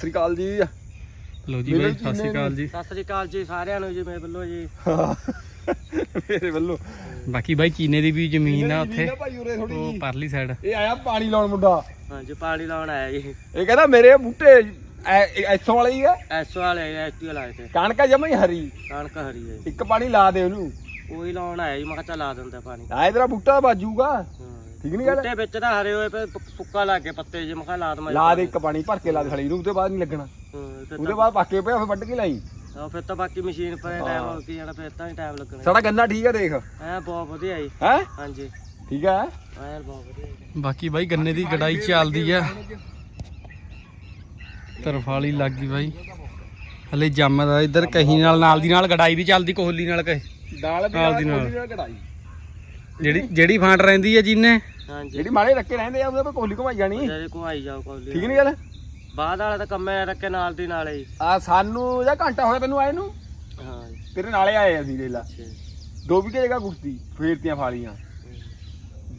ਸ੍ਰੀ ਅਕਾਲ ਜੀ। ਲੋ ਜੀ ਬਾਈ ਸਤਿ ਸ਼੍ਰੀ ਅਕਾਲ ਜੀ। ਸਤਿ ਸ੍ਰੀ ਅਕਾਲ ਜੀ ਸਾਰਿਆਂ ਨੂੰ ਜੀ ਮੇਰੇ ਵੱਲੋਂ ਜੀ। ਮੇਰੇ ਵੱਲੋਂ। ਬਾਕੀ ਬਾਈ ਚੀਨੇ ਦੀ ਵੀ ਜ਼ਮੀਨ ਆ ਉੱਥੇ। ਉਹ ਪਰਲੀ ਸਾਈਡ ਇਹ ਆਇਆ ਪਾਣੀ ਲਾਉਣ ਮੁੰਡਾ। ਹਾਂਜੀ ਪਾਣੀ ਲਾਉਣ ਆਇਆ ਜੀ। ਇਹ ਕਹਿੰਦਾ ਮੇਰੇ ਬੂਟੇ ਐ- ਇਹ ਇੱਥੋਂ ਵਾਲੇ ਹੀ ਆ। ਐਸੋ ਵਾਲੇ ਐਸਟੀ ਵਾਲੇ ਤੇ। ਕਣਕਾ ਜਮਾ ਹੀ ਹਰੀ। ਕਣਕ ਹਰੀ ਹੈ ਜੀ। ਇੱਕ ਪਾਣੀ ਲਾ ਦੇ ਉਹਨੂੰ। ਉਹੀ ਲਾਉਣ ਆਇਆ ਜੀ ਮੈਂ ਕਿਹਾ ਚੱਲ ਲਾ ਦਿੰਦਾ ਪਾਣੀ। ਆ ਤੇਰਾ ਬੂਟਾ ਬਾਜੂਗਾ। ਠੀਕ ਨਹੀਂ ਗੱਲ? ਬੂਟੇ ਵਿੱਚ ਤਾਂ ਹਰੇ ਹੋਏ ਪਏ ਪ- ਸੁੱਕਾ ਲੱਗ ਗਿਆ ਪੱਤੇ ਜੇ ਮੈਂ ਕਿਹਾ ਲਾ ਦਵਾਂ ਲਾ ਦੇ ਇੱਕ ਪਾਣੀ ਭਰ ਕੇ ਲਾ ਦੇ ਖਲੀ ਨੂੰ ਉਹਦੇ ਬਾਅਦ ਨਹੀਂ ਲੱਗਣਾ। ਉਹਦੇ ਬਾਅਦ ਪੱਕੇ ਪਿਆ ਫਿਰ ਵੱਢ ਕੇ ਲਾਈ। ਫਿਰ ਤਾਂ ਬਾਕੀ ਮਸ਼ੀਨ ਪਰ ਹਾਂ। ਟਾਈਮ ਹੋ ਕੀ ਜਾਣਾ ਫਿਰ ਤਾਂ ਹੀ ਟਾਈਮ ਲੱਗਣਾ। ਸਾਡਾ ਗੰਨਾ ਠੀਕ ਆ ਦੇਖ। ਐ ਬਹੁਤ ਵਧੀਆ ਜੀ। ਹੈ? ਹਾਂਜੀ। ਠੀਕ ਆ? ਐ ਬਹੁਤ ਵਧੀਆ ਜੀ। ਬਾਕੀ ਬਾਈ ਗੰਨੇ ਦੀ ਗੜਾਈ ਚੱਲਦੀ ਆ। ਤਰਫਾਲੀ ਲੱਗ ਗਈ ਬਾਈ। ਹਲੇ ਜੰਮਦਾ ਇੱਧਰ ਕਹੀ ਨਾਲ ਨਾਲ ਦੀ ਨਾਲ ਗੜਾਈ ਵੀ ਚੱਲਦੀ ਕੋਹਲੀ ਨਾਲ ਕਹੀ। ਦਾਲ ਵੀ ਨਾਲ ਦੀ ਨਾਲ ਕਢਾਈ ਜਿਹੜੀ ਜਿਹੜੀ ਫਾਂਟ ਰਹਿੰਦੀ ਆ ਜਿੰਨੇ। ਹਾਂਜੀ। ਜਿਹੜੀ ਮਾੜੇ ਰੱਕੇ ਰਹਿੰਦੇ ਆ ਉਹਦੇ ਤੇ ਕੋਲੀ ਘੁਮਾਈ ਜਾਣੀ। ਜਿਹੜੇ ਕੋ ਆਈ ਜਾਓ ਕੋਲੀ ਠੀਕ ਨਹੀਂ ਗੱਲ? ਬਾਅਦ ਵਾਲਾ ਤਾਂ ਕੰਮੇ ਰੱਖੇ ਨਾਲ ਦੀ ਨਾਲ ਹੀ। ਆ ਸਾਨੂੰ ਜਾਂ ਘੰਟਾ ਹੋਇਆ ਤੈਨੂੰ ਆਏ ਨੂੰ? ਹਾਂ। ਤੇਰੇ ਨਾਲੇ ਆਏ ਅਸੀਂ ਦੇਖ ਲਾ। ਅੱਛਾ। ਜੀ। ਦੋ ਵਿਗੇ ਜਗ੍ਹਾ ਕੁਸ਼ਤੀ ਫੇਰਤੀਆਂ ਫਾਲੀਆਂ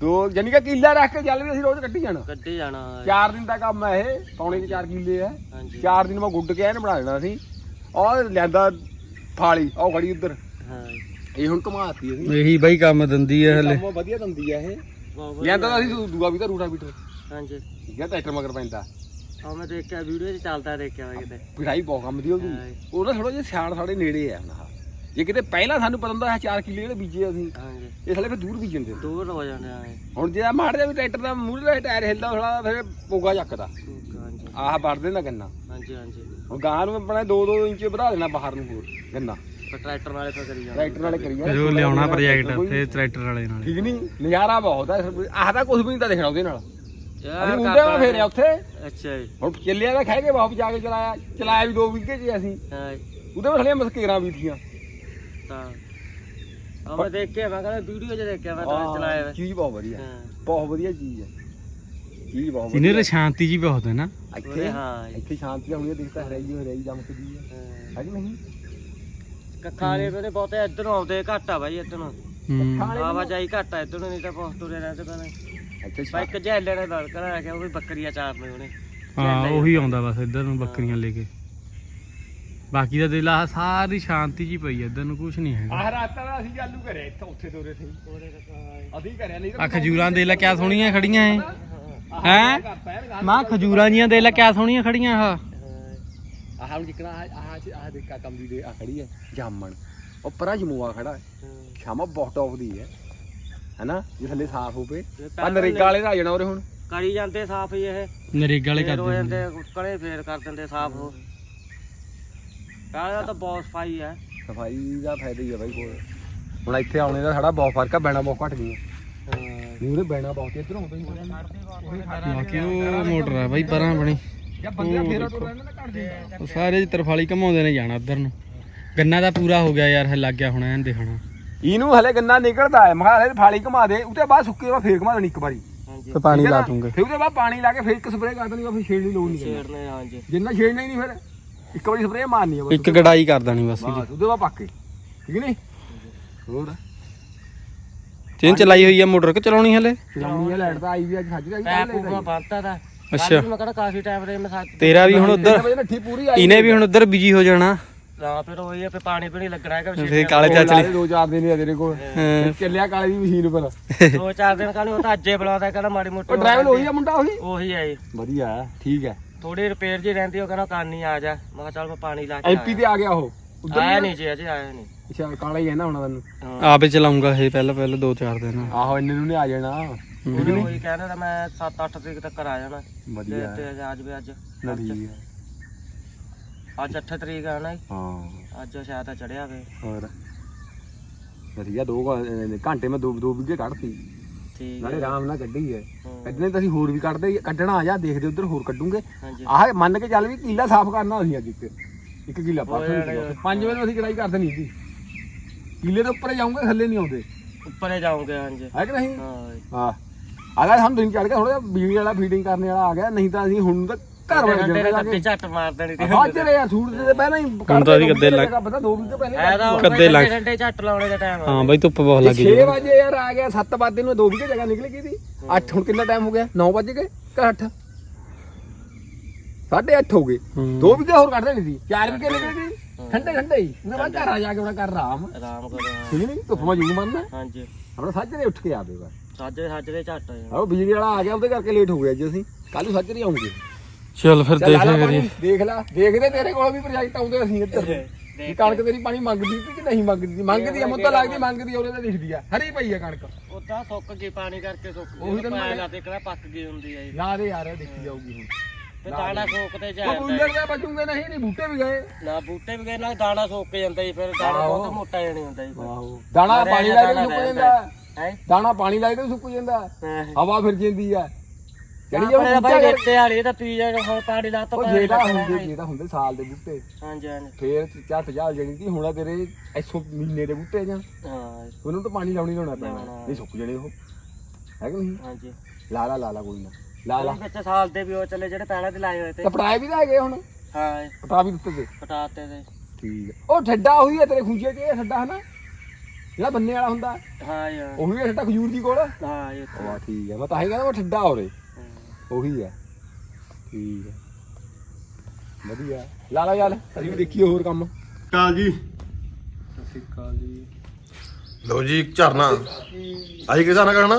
ਦੋ ਜਾਨੀ ਕਿ ਕਿੱਲਾ ਰੱਖ ਕੇ ਚੱਲ ਵੀ ਅਸੀਂ ਰੋਜ਼ ਕੱਢੀ ਜਾਣਾ। ਕੱਢੀ ਜਾਣਾ ਚਾਰ ਦਿਨ ਦਾ ਕੰਮ ਹੈ ਇਹ ਪੌਣੇ ਚ ਚਾਰ ਕਿੱਲੇ ਆ। ਹਾਂਜੀ। ਚਾਰ ਦਿਨ ਮੈਂ ਗੁੱਡ ਕੇ ਇਹਨੇ ਬਣਾ ਦੇਣਾ ਸੀ। ਔਰ ਲਿਆਂਦਾ ਫਾਲੀ ਉਹ ਖੜੀ ਉੱਧਰ। ਹਾਂ। ਇਹ ਹੁਣ ਘਮਾਤੀ ਅਸੀਂ। ਇਹੀ ਬਾਈ ਕੰਮ ਦਿੰਦੀ ਆ ਹਲੇ। ਕੰਮ ਵਧੀਆ ਦੰਦੀ ਆ ਇਹ। ਲਿਆਂਦਾ ਤਾਂ ਅਸੀਂ ਦੂ- ਦੂਆ ਵੀ ਤਾਂ ਰੂਟਾ ਬੀਟਰ। ਹਾਂਜੀ। ਹੈ ਟਰੈਕਟਰ ਮਗਰ ਪੈਂਦਾ। ਆ ਮੈਂ ਦੇਖਿਆ ਵੀਡੀਓ 'ਚ ਚੱਲਦਾ ਦੇਖਿਆ ਵਾ ਕਿਤੇ। ਪਿੜਾਈ ਬਹੁਤ ਕੰਮ ਦੀ ਹਾਂ। ਜੀ। ਉਹਦਾ ਥੋੜਾ ਜਿਹਾ ਸਿਆੜ ਸਾਡੇ ਨੇੜੇ ਆ ਹੁਣ ਆਹ। ਜੇ ਕਿਤੇ ਪਹਿਲਾਂ ਸਾਨੂੰ ਪਤਾ ਹੁੰਦਾ 4 ਕਿੱਲੇ ਜਿਹੜੇ ਬੀਜੇ ਅਸੀਂ। ਹਾਂਜੀ। ਇਹ ਸਾਲੇ ਫਿਰ ਦੂਰ ਬੀਜਣ ਦੇ ਦੂਰ ਹੋ ਜਾਂਦੇ ਆ ਇਹ। ਹੁਣ ਜੇ ਆ ਮਾੜ ਜਾ ਵੀ ਟਰੈਕਟਰ ਦਾ ਮੂਹਰੇ ਟਾਇਰ ਹਿੱਲਦਾ ਥੋੜਾ ਫਿਰ ਪੋਗਾ ਚੱਕਦਾ। ਹਾਂਜੀ। ਆਹ ਵੜ ਦੇਣਾ ਗੰਨਾ। ਹਾਂਜੀ ਹਾਂਜੀ। ਹੁਣ ਗਾਂ ਨੂੰ ਆਪਣਾ 2-2 ਇੰਚ ਵਧਾ ਦੇਣਾ ਬਾਹਰ ਨੂੰ ਹੋਰ ਗੰਨਾ। ਟਰੈਕਟਰ ਨਾਲੇ ਤਾਂ ਕਰੀ ਜਾਂਦੇ। ਟਰੈਕਟਰ ਵਾਲੇ ਕਰੀ ਫਿਰ ਉਹ ਲਿਆਉਣਾ ਪ੍ਰੋਜੈਕਟ ਤੇ ਟਰੈਕਟਰ ਵਾਲੇ ਨਾਲ। ਠੀਕ ਨਹੀਂ ਨਜ਼ਾਰਾ ਬਹੁਤ ਹੈ ਆਹ ਤਾਂ ਕੁਝ ਵੀ ਨਹੀਂ ਤਾਂ ਦੇਖਣਾ ਉਹਦੇ ਨਾਲ। ਯਾਰ ਅਸੀਂ ਮੁੰਡੇ ਨਾਲ ਫੇਰਿਆ ਉੱਥੇ। ਅੱਛਾ ਜੀ। ਹੁਣ ਚੱਲਿਆ ਤਾਂ ਖਹਿ ਕੇ ਵਾਪਸ ਜਾ ਕੇ ਚਲਾਇਆ ਚਲਾਇਆ ਵੀ 2 ਵਿਗੇ ਚ ਅਸੀਂ। ਹਾਂ ਜੀ। ਉਹਦੇ ਵਿੱਚ ਥਲੀਆਂ ਮਸਕੇਰਾਂ ਵੀ ਥੀਆਂ ਤਾਂ ਆ ਮੈਂ ਦੇਖਿਆ ਮੈਂ ਕਹਿੰਦਾ ਵੀਡੀਓ 'ਚ ਦੇਖਿਆ ਮੈਂ ਤਾਂ ਚਲਾਇਆ ਵਾ। ਚੀਜ਼ ਬਹੁਤ ਵਧੀਆ। ਹਾਂ। ਬਹੁਤ ਵਧੀਆ ਚੀਜ਼ ਹੈ ਚੀਜ਼ ਬਹੁਤ ਵਧੀਆ। ਸ਼ਾਂਤੀ ਜੀ ਬਹੁਤ ਹੈ ਨਾ। ਇੱਥੇ? ਉਹਦੇ ਹਾਂ ਜੀ। ਇੱਥੇ ਸ਼ਾਂਤੀ ਹੋਣੀ ਦਿਖਦਾ ਹਰਾਈ ਹਰਾਈ ਜਮਕਦੀ ਹੈ ਹਾਂ। ਹੈ ਕਿ ਨਹੀਂ? ਵਾਲੇ ਮੇਰੇ ਬਹੁਤੇ ਇੱਧਰੋਂ ਆਉਂਦੇ ਘੱਟ ਆ ਬਾਈ ਇੱਧਰੋਂ। ਹੂੰ। ਆਵਾਜਾਈ ਘੱਟ ਆ ਇੱਧਰੋਂ ਨਹੀਂ ਤਾਂ ਬਹੁਤ ਤੁਰੇ ਰਹਿੰਦੇ ਕਹਿੰਦੇ ਇੱਥੇ ਬਾਈ ਇੱਕ ਜੈਲੇ ਨੇ ਦਲ ਕਰਾ ਕੇ ਉਹ ਵੀ ਬੱਕਰੀਆਂ ਚਾਰਨੇ ਉਹਨੇ। ਹਾਂ ਉਹੀ ਆਉਂਦਾ ਬਸ ਇੱਧਰ ਨੂੰ ਬੱਕਰੀਆਂ ਲੈ ਕੇ। ਬਾਕੀ ਦਾ ਦਿਲ ਆ ਸਾਰੀ ਸ਼ਾਂਤੀ ਜੀ ਪਈ ਆ, ਇੱਧਰ ਨੂੰ ਕੁਝ ਨਹੀਂ ਹੈਗਾ। ਆਹ ਰਾਤਾਂ ਦਾ ਅਸੀਂ ਚਾਲੂ ਕਰਿਆ ਇੱਥੇ ਉੱਥੇ ਦੋਰੇ ਸੀ। ਅਸੀਂ ਕਰਿਆ ਨਹੀਂ ਆ ਖਜੂਰਾਂ ਦੇ ਲੈ ਕਿਆ ਸੋਹਣੀਆਂ ਖੜੀਆਂ ਐ। ਹੈਂ। ਮਾਂ ਖਜੂਰਾਂ ਜੀਆਂ ਦੇ ਲੈ ਕਿਆ ਸੋਹਣੀਆਂ ਖੜੀਆਂ ਆ ਆਹ ਹੁਣ ਜਿਕਣਾ ਆਹ ਆਹ ਆਹ ਦੇਖਾ ਕੰਬੀ ਦੇ ਆ ਖੜੀ ਹੈ ਜਾਮਣ। ਉਹ ਪਰਾਂ ਜਮੂਆ ਖੜਾ ਹੈ। ਸ਼ਾਮਾ ਬਹੁਤ ਟੌਪ ਦੀ ਹੈ ਹੈਨਾ? ਜੇ ਥੱਲੇ ਸਾਫ਼ ਹੋਵੇ। ਆ ਨਰੇਗਾ ਵਾਲੇ ਦਾ ਆ ਜਾਣਾ ਉਰੇ ਹੁਣ। ਕਰੀ ਜਾਂਦੇ ਸਾਫ਼ ਹੀ ਇਹ। ਨਰੇਗਾ ਵਾਲੇ ਹੋ ਕਰਦੇ ਜਾਂਦੇ ਕਲੇ ਫੇਰ ਕਰ ਦਿੰਦੇ ਸਾਫ਼ ਉਹ। ਪਹਿਲਾਂ ਤਾਂ ਬਹੁਤ ਸਫ਼ਾਈ ਹੈ। ਸਫ਼ਾਈ ਦਾ ਫਾਇਦਾ ਹੀ ਹੈ ਬਾਈ ਕੋਲ ਹੁਣ ਇੱਥੇ ਆਉਣੇ ਦਾ ਸਾਡਾ ਬਹੁਤ ਫ਼ਰਕ ਆ ਬੈਣਾ ਬਹੁਤ ਘਟ ਗਈਆਂ ਨਹੀਂ ਉਹਦੇ ਬੈਣਾ ਬਹੁਤ ਇੱਧਰ ਹੀ ਬਾਕੀ ਉਹ ਮੋਟਰ ਆ ਬਾਈ ਪਰਾਂ ਬਣੀ। ਜਾਂ ਬੰਦੇ ਦਾ ਫੇਰਾ ਟੁਰ ਰਹਿੰਦਾ ਨਾ ਘਟ ਜਾਂਦਾ ਉਹ ਸਾਰੇ ਤਰਫਾਲੀ ਘਮਾਉਂਦੇ ਨੇ ਜਾਣਾ ਉੱਧਰ ਨੂੰ। ਗੰਨਾ ਤਾਂ ਪੂਰਾ ਹੋ ਗਿਆ ਯਾਰ ਇਹ ਲੱਗ ਗਿਆ ਹੁਣ ਐਨ ਦੇਖਣਾ। ਇਹਨੂੰ ਹਲੇ ਗੰਨਾ ਨਿਕਲਦਾ ਹੈ। ਮਖਾ ਹਲੇ ਫਾਲੀ ਘਮਾ ਦੇ ਉਹਦੇ ਬਾਅਦ ਸੁੱਕੇ ਬਾਅਦ ਫੇਰ ਘਮਾ ਦੇਣੀ ਇੱਕ ਵਾਰੀ। ਹਾਂਜੀ ਤੇ ਪਾਣੀ ਹੈ ਲਾ? ਦੂੰਗੇ। ਫਿਰ ਉਹਦੇ ਬਾਅਦ ਪਾਣੀ ਲਾ ਕੇ ਫਿਰ ਇੱਕ ਸਪਰੇਅ ਕਰ ਦੇਣੀ ਫਿਰ ਛੇੜਨ ਦੀ ਲੋੜ ਨਹੀਂ ਛੇੜਨੇ ਹਾਂਜੀ। ਜਿੰਨਾ ਛੇੜਨਾ ਹੀ ਨਹੀਂ ਫਿਰ ਇੱਕ ਵਾਰੀ ਸਪਰੇਅ ਮਾਰਨੀ ਆ ਬਸ। ਇੱਕ ਗੜਾਈ ਕਰ ਦੇਣੀ ਬਸ ਉਹਦੇ ਬਾਅਦ ਪੱਕੇ ਠੀਕ ਨਹੀਂ? ਹੋਰ? ਚੇਨ ਚਲਾਈ ਹੋਈ ਆ ਮੋਟਰ ਕਿ ਚਲਾਉਣੀ ਹਲੇ? ਚਲਾਉਣੀ ਆ ਲਾਈਟ ਤਾਂ ਆਈ ਵੀ ਅੱਜ ਸੱਜ ਗਈ ਪੈਪ ਪੂਪਾ ਬੰਨਤਾ ਦਾ ਅੱਛਾ ਮੈਂ ਕਹਿੰਦਾ ਕਾਫੀ ਟਾਈਮ ਰੇ ਮੈਂ ਸੱਚ ਤੇਰਾ ਵੀ ਹੁਣ ਉੱਧਰ ਵਜੇ ਨੱਠੀ ਪੂਰੀ ਆਈ ਇਹਨੇ ਵੀ ਹੁਣ ਉੱਧਰ ਬਿਜ਼ੀ ਹੋ ਜਾਣਾ ਹਾਂ ਫਿਰ ਉਹ ਇਹ ਫਿਰ ਪਾਣੀ ਪੀਣੀ ਲੱਗਣਾ ਹੈਗਾ ਫੇਰ ਕਾਲੇ ਚਾਚੇ ਦੋ ਚਾਰ ਦਿਨ ਹੀ ਆ ਤੇਰੇ ਕੋਲ ਹਾਂ। ਚੱਲਿਆ ਕਾਲੇ ਦੀ ਮਸ਼ੀਨ ਪਰ ਦੋ ਚਾਰ ਦਿਨ ਕੱਲ ਉਹ ਤਾਂ ਅੱਜੇ ਬੁਲਾਉਂਦਾ ਕਹਿੰਦਾ ਮਾੜੀ ਮੋਟੀ ਉਹ ਡਰਾਈਵਰ ਉਹੀ ਆ ਮੁੰਡਾ ਉਹੀ ਉਹੀ ਹੈ ਜੀ ਵਧੀਆ ਹੈ ਠੀਕ ਹੈ ਥੋੜੀ ਰਿਪੇਅਰ ਜੀ ਰਹਿੰਦੀ ਉਹ ਕਹਿੰਦਾ ਕਰਨੀ ਆ ਜਾ ਮੈਂ ਕਿਹਾ ਚੱਲ ਮੈਂ ਪਾਣੀ ਲਾ ਕੇ ਐਮਪੀ ਤੇ ਆ ਗਿਆ ਉਹ ਉਧਰ ਆਇਆ ਨਹੀਂ ਜੀ ਅਜੇ ਆਇਆ ਨਹੀਂ ਅੱਛਾ ਕਾਲਾ ਹੀ ਹੈ ਨਾ ਹੁਣ ਤੈਨੂੰ ਹਾਂ ਆਪੇ ਚਲਾਉਂਗਾ ਇਹ ਪਹਿਲਾਂ ਪਹਿਲਾਂ ਦੋ ਚਾਰ ਦਿਨ ਆਹੋ ਇੰਨੇ ਨੂੰ ਨੇ ਆ ਜਾਣਾ ਉਹਨੇ ਉਹੀ ਕਹਿੰਦਾ ਤਾਂ ਮੈਂ 7-8 ਤਰੀਕ ਤੱਕ ਆ ਜਾਣਾ। ਵਧੀਆ ਤੇ ਤੇ ਅੱਜ ਵੀ ਅੱਜ। ਨਾ ਹੈ। ਅੱਜ 8 ਤਰੀਕ ਆ ਨਾ ਜੀ। ਹਾਂ। ਅੱਜ ਸ਼ਾਇਦ ਤਾਂ ਚੜਿਆ ਵੇ। ਹੋਰ? ਵਧੀਆ ਦੋ ਘ- ਘੰਟੇ ਮੈਂ ਦੋ ਦੋ ਵਿਗੇ ਕੱਢਤੀ। ਠੀਕ ਨਾਲੇ ਹੈ। ਆਰਾਮ ਨਾਲ ਕੱਢੀ ਹੈ। ਹਾਂ। ਕੱਢਣੇ ਤਾਂ ਅਸੀਂ ਹੋਰ ਵੀ ਕੱਢਦੇ ਹੀ- ਕੱਢਣਾ ਆ ਜਾ ਦੇਖਦੇ ਉਧਰ ਹੋਰ ਕੱਢੂਗੇ। ਹਾਂਜੀ। ਆਹ ਮੰਨ ਕੇ ਚੱਲ ਵੀ ਕੀਲਾ ਸਾਫ਼ ਕਰਨਾ ਅਸੀਂ ਅੱਜ ਇੱਕ ਇੱਕ ਕੀਲਾ ਹੋ ਪਾਸੇ ਜਾਣਾ। ਪੰਜ ਵਜੇ ਨੂੰ ਅਸੀਂ ਕਢਾਈ ਕਰ ਦੇਣੀ ਸੀ ਕੀਲੇ ਦੇ ਉੱਪਰ ਜਾਉਂਗੇ ਥੱਲੇ ਨਹੀਂ ਆਉਂਦੇ। ਉੱਪਰੇ ਜਾਉਂਗੇ ਹਾਂਜੀ। ਹੈ ਕਿ ਨਹੀਂ? ਹਾਂ। ਹਾਂ। ਅਗਰ ਸਾਨੂੰ ਦਿਨ ਚੜ ਗਿਆ ਥੋੜਾ ਬਿਜਲੀ ਵਾਲਾ ਫੀਡਿੰਗ ਕਰਨ ਵਾਲਾ ਆ ਗਿਆ ਨਹੀਂ ਤਾਂ ਅਸੀਂ ਹੁਣ ਤਾਂ ਘਰ ਵੜ ਘੰਟੇ ਜਾਂਦੇ ਗੱਡੀ ਝੱਟ ਮਾਰ ਦੇਣੀ ਤੇ ਹਾਂ ਚਲੇ ਯਾਰ ਸੂਟ ਦੇ ਪਹਿਲਾਂ ਹੀ ਹੁਣ ਤਾਂ ਅਸੀਂ ਗੱਦੇ ਲੱਗ- ਪਤਾ ਦੋ ਵੀਕ ਤੋਂ ਪਹਿਲੇ ਕੱਦੇ ਲੱਗ- ਘੰਟੇ ਝੱਟ ਲਾਉਣੇ ਦਾ ਟਾਈਮ ਹਾਂ ਬਾਈ ਧੁੱਪ ਬਹੁਤ ਲੱਗੀ 6 ਵਜੇ ਯਾਰ ਆ ਗਿਆ 7 ਵਜੇ ਨੂੰ ਦੋ ਵੀਕ ਜਗ੍ਹਾ ਨਿਕਲ ਗਈ ਸੀ। 8 ਹੁਣ ਕਿੰਨਾ ਟਾਈਮ ਹੋ ਗਿਆ? 9 ਵਜੇ ਗਏ ਕਿ 8 ਸਾਢੇ ਅੱਠ ਹੋ ਗਏ। ਦੋ ਵੀ ਹੋਰ ਕੱਢ ਦੇਣੀ ਸੀ। ਚਾਰ ਵੀ ਕਿਲੇ ਗਏ ਠੰਡੇ ਠੰਡੇ ਹੀ। ਉਹਦੇ ਬਾਅਦ ਘਰ ਆ ਜਾ ਕੇ ਕਰ ਆਰਾਮ। ਆਰਾਮ ਕਰੋ। ਠੀਕ ਨਹੀਂ ਧੁੱਪ ਮਾ ਜੂ ਮੰਨਦਾ। ਹਾਂਜੀ। ਆਪਣਾ ਸਾਜਰੇ ਉੱਠ ਕੇ ਆਵੇ ਬਸ। ਸਾਜਰੇ ਸਾਜਰੇ ਝੱਟ ਆ ਜਾਣਾ। ਆਹ ਬਿਜਲੀ ਵਾਲਾ ਆ ਗਿਆ ਉਹਦੇ ਕਰਕੇ ਲੇਟ ਹੋ ਗਿਆ ਅੱਜ ਅਸੀਂ। ਕੱਲ ਨੂੰ ਸਾਜਰੇ ਆਉਂਗੇ। ਚੱਲ ਫਿਰ ਚੱਲ ਆ ਲੈ ਦੇਖਿਆ ਪਾਣੀ, ਦੇਖ ਲੈ ਦੇਖਦੇ ਤੇਰੇ ਕੋਲ ਵੀ ਪ੍ਰੋਜੈਕਟ ਆਉਂਦੇ ਅਸੀਂ ਇੱਧਰ। ਵੀ ਕਣਕ ਤੇਰੀ ਪਾਣੀ ਮੰਗਦੀ ਸੀ ਕਿ ਨਹੀਂ ਮੰਗਦੀ ਸੀ? ਮੰਗਦੀ ਆ ਮੁੱਦਾ ਲੱਗਦੀ ਮੰਗਦੀ ਆ ਉਹਦੇ ਤੇ ਦਿਖਦੀ ਆ। ਹਰੀ ਪਈ ਆ ਕਣਕ। ਉਹ ਤਾਂ ਸੁੱਕ ਗਈ ਪਾਣੀ ਕਰਕੇ ਸੁੱਕ ਗਈ। ਉਹੀ ਤਾਂ ਮੈਂ- ਪਾਇਆ ਤੇ ਕਿਹੜਾ ਪੱਕ ਗਈ ਹੁੰਦੀ ਆ ਜੀ ਲਾ ਦੇ ਯਾਰ ਦੇਖੀ ਜਾਊਗੀ ਹੁਣ। ਤੇ ਦਾਣਾ ਸੁੱਕ ਤੇ ਉਹ ਜਾਂਦਾ ਬੁੱਲਰ ਦੇ ਬਚੂਗੇ ਨਹੀਂ ਨਹੀਂ ਬੂਟੇ ਵੀ ਗਏ। ਨਾ ਬੂਟੇ ਵੀ ਗਏ ਨਾ ਦਾਣਾ ਸੁੱਕ ਜਾਂਦਾ ਜੀ ਫਿਰ ਦਾਣਾ ਆਹੋ। ਬਹੁਤ ਮੋਟਾ ਜਾਣੀ ਹੁੰਦਾ ਜੀ ਫਿਰ। ਦਾਣਾ ਪਾਣੀ ਜਾਂ ਲਾ ਕੇ ਸੁੱਕ ਜਾਂਦਾ। ਹੈ? ਦਾਣਾ ਪਾਣੀ ਲਾ ਕੇ ਸੁੱਕ ਜਾਂਦਾ। ਹਵਾ ਫਿਰ ਜਾਂਦੀ ਆ। ਜਿਹੜੀ ਜਿਹੜੀ ਉਹ ਭਾਈ ਬੂਟਾ ਰੇਤੇ ਵਾਲੀ ਤਾਂ ਪੀ ਜਾ ਹੁਣ ਪਾਣੀ ਲਾ ਤਾ ਉਹ ਜਿਹੜਾ ਹੁੰਦੇ। ਜਿਹੜਾ ਹੁੰਦੇ ਸਾਲ ਦੇ ਬੂਟੇ। ਹਾਂਜੀ ਹਾਂਜੀ। ਫੇਰ ਝੱਟ ਜਾਲ ਜਣੀ ਸੀ ਹੁਣ ਤੇਰੇ 100 ਮਹੀਨੇ ਦੇ ਬੂਟੇ ਜਾਂ। ਹਾਂ। ਉਹਨੂੰ ਤਾਂ ਪਾਣੀ ਲਾਉਣੀ ਲਾਉਣਾ ਪੈਣਾ। ਨਹੀਂ ਸੁੱਕ ਜਣੇ ਉਹ। ਹੈ ਕਿ ਨਹੀਂ? ਹਾਂਜੀ। ਲਾ ਲਾ ਲਾ ਲਾ ਕੋਈ ਨਾ। ਲਾ ਲਾ। ਵਿੱਚ ਸਾਲ ਦੇ ਵੀ ਉਹ ਚੱਲੇ ਜਿਹੜੇ ਪਹਿਲਾਂ ਦੇ ਲਾਏ ਹੋਏ ਤੇ। ਤੇ ਪਟਾਏ ਵੀ ਤਾਂ ਹੈਗੇ ਹੁਣ। ਹਾਂ। ਪਟਾ ਵੀ ਦਿੱਤੇ ਤੇ। ਪਟਾਤੇ ਤੇ। ਠੀਕ ਉਹ ਠੱਡਾ ਉਹੀ ਹੈ ਤੇਰੇ ਖੂੰਜੇ 'ਚ ਇਹ ਠੱਡਾ ਹਨਾ? ਜਿਹੜਾ ਬੰਨੇ ਵਾਲਾ ਹੁੰਦਾ ਹਾਂ ਯਾਰ। ਉਹੀ ਹੈ ਠੱਡਾ ਖਜੂਰ ਦੀ ਕੋਲ? ਹਾਂ ਇਹ ਤਾਂ ਵਾਹ ਠੀਕ ਹੈ। ਮੈਂ ਤਾਂ ਹੀ ਕਹਿੰਦਾ ਉਹ ਠੱਡਾ ਹੋਰੇ। ਉਹੀ ਹੈ। ਠੀਕ ਹੈ। ਵਧੀਆ। ਲਾ ਲਾ ਯਾਰ ਅਸੀਂ ਵੀ ਦੇਖੀਏ ਹੋਰ ਕੰਮ। ਕਾਲ ਜੀ। ਸਿੱਕਾ ਜੀ। ਲੋ ਜੀ ਝਰਨਾ। ਅੱਜ ਕਿਹਦਾ ਨਾ ਕਰਨਾ?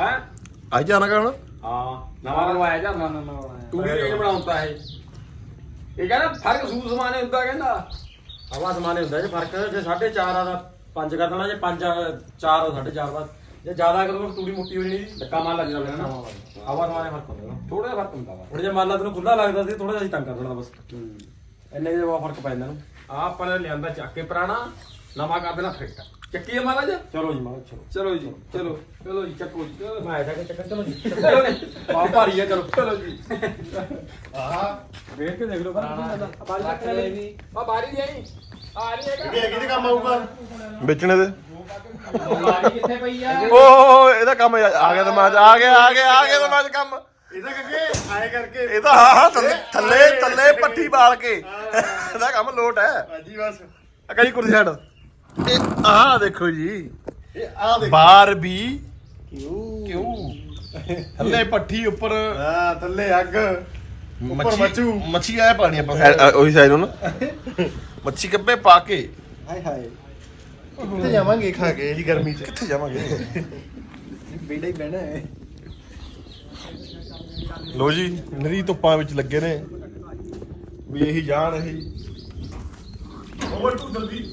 ਹੈ? ਅੱਜ ਜਾਣਾ ਕਰਨਾ? ਹਾਂ ਨਵਾਂ ਬਣਵਾਇਆ ਜਾਂ ਨਾ ਨਾ ਤੂੰ ਵੀ ਰੇਲ ਬਣਾਉਂਦਾ ਹੈ ਇਹ। ਕਹਿੰਦਾ ਫ਼ਰਕ ਸੂਤ ਸਮਾਨੇ ਹੁੰਦਾ ਕਹਿੰਦਾ। ਹਵਾ ਸਮਾਨੇ ਹੁੰਦਾ ਜੇ ਫ਼ਰਕ ਜੇ 4.5 ਆ ਦਾ 5 ਕਰ ਦੇਣਾ ਜੇ 5 4 ਦਾ 4.5 ਦਾ ਜੇ ਜ਼ਿਆਦਾ ਕਰੋ ਤੂੜੀ ਮੁੱਟੀ ਹੋ ਜਣੀ ਧੱਕਾ ਮਾਰ ਲੱਗ ਜਾਣਾ ਨਾ। ਹਵਾ ਸਮਾਨੇ ਫ਼ਰਕ ਹੁੰਦਾ ਨਾ। ਥੋੜਾ ਜਿਹਾ ਫ਼ਰਕ ਹੁੰਦਾ ਵਾ। ਹੁਣ ਜੇ ਮੰਨ ਲਾ ਤੈਨੂੰ ਖੁੱਲਾ ਲੱਗਦਾ ਸੀ ਥੋੜਾ ਜਿਹਾ ਅਸੀਂ ਤੰਗ ਕਰ ਦੇਣਾ ਬਸ। ਇੰਨੇ ਜਿਹਾ ਫ਼ਰਕ ਪੈ ਜਾਂਦਾ ਨੂੰ। ਆ ਆਪਾਂ ਨੇ ਲਿਆਂਦਾ ਚੱਕ ਕੇ ਪੁਰਾਣਾ ਨਵਾਂ ਕਰ ਦੇਣਾ ਫਿੱਟ ਚੱਕੀਏ ਮਹਾਰਾਜ? ਚਲੋ ਜੀ ਮਾਰੋ ਚਲੋ। ਚਲੋ ਜੀ ਚਲੋ। ਚਲੋ ਜੀ ਚੱਕੋ ਜੀ ਚਲੋ। ਮੈਂ ਆਇਆ ਚੱਕਰ ਚਲੋ ਜੀ। ਚਲੋ ਜੀ ਆ ਭਾਰੀ ਆ ਚਲੋ। ਚਲੋ ਜੀ। ਵੇਖ ਕੇ ਦੇਖ ਲਓ ਬਾਰੀ ਰੱਖ ਲੈ ਵੀ। ਆ ਬਾਰੀ ਨਹੀਂ ਆ ਰਹੀ ਹੈਗਾ ਕਿਹਦੇ ਕੰਮ ਆਊਗਾ। ਵੇਚਣੇ ਦੇ। ਬਾਰੀ ਕਿੱਥੇ ਪਈ ਆ? ਓਹ ਇਹਦਾ ਕੰਮ ਆ ਆ ਗਿਆ ਦਿਮਾਗ 'ਚ, ਆ ਗਿਆ ਆ ਗਿਆ ਆ ਗਿਆ ਦਿਮਾਗ 'ਚ ਕੰਮ। ਇਹਦਾ ਕਰਕੇ ਆਏ ਕਰਕੇ ਇਹ ਤਾਂ ਹਾਂ ਹਾਂ ਥੱਲੇ ਥੱਲੇ ਥੱਲੇ ਪੱਠੀ ਬਾਲ ਕੇ। ਇਹਦਾ ਕੰਮ ਲੋਟ ਹੈ। ਹਾਂਜੀ ਬਸ। ਆ ਕਰੀ ਕੁਰਸੀ ਛੱਡ। ਇਹ ਆਹ ਦੇਖੋ ਜੀ। ਇਹ ਆ ਦੇਖ। ਬਾਰ ਵੀ ਕਿਉਂ ਥੱਲੇ ਪੱਠੀ ਉੱਪਰ। ਹਾਂ ਥੱਲੇ ਅੱਗ। ਉੱਪਰ ਮੱਛੂ ਮੱਛੀ। ਆਇਆ ਪਾਣੀ ਆਪਾਂ ਉਹੀ ਸਾਈਡ ਨੂੰ ਨਾ ਮੱਛੀ ਕੱਪੇ ਪਾ ਕੇ। ਹਾਏ ਹਾਏ। ਕਿੱਥੇ ਜਾਵਾਂਗੇ ਖਾ ਕੇ ਜੀ ਗਰਮੀ ਚ? ਕਿੱਥੇ ਜਾਵਾਂਗੇ? ਬੇੜਾ ਹੀ ਬਹਿਣਾ ਹੈ। ਲੋ ਜੀ ਨਰੀ ਧੁੱਪਾਂ ਵਿੱਚ ਲੱਗੇ ਨੇ। ਵੀ ਇਹੀ ਜਾਣ ਇਹੀ ਓਵਰ ਟੂ ਜਲਦੀ।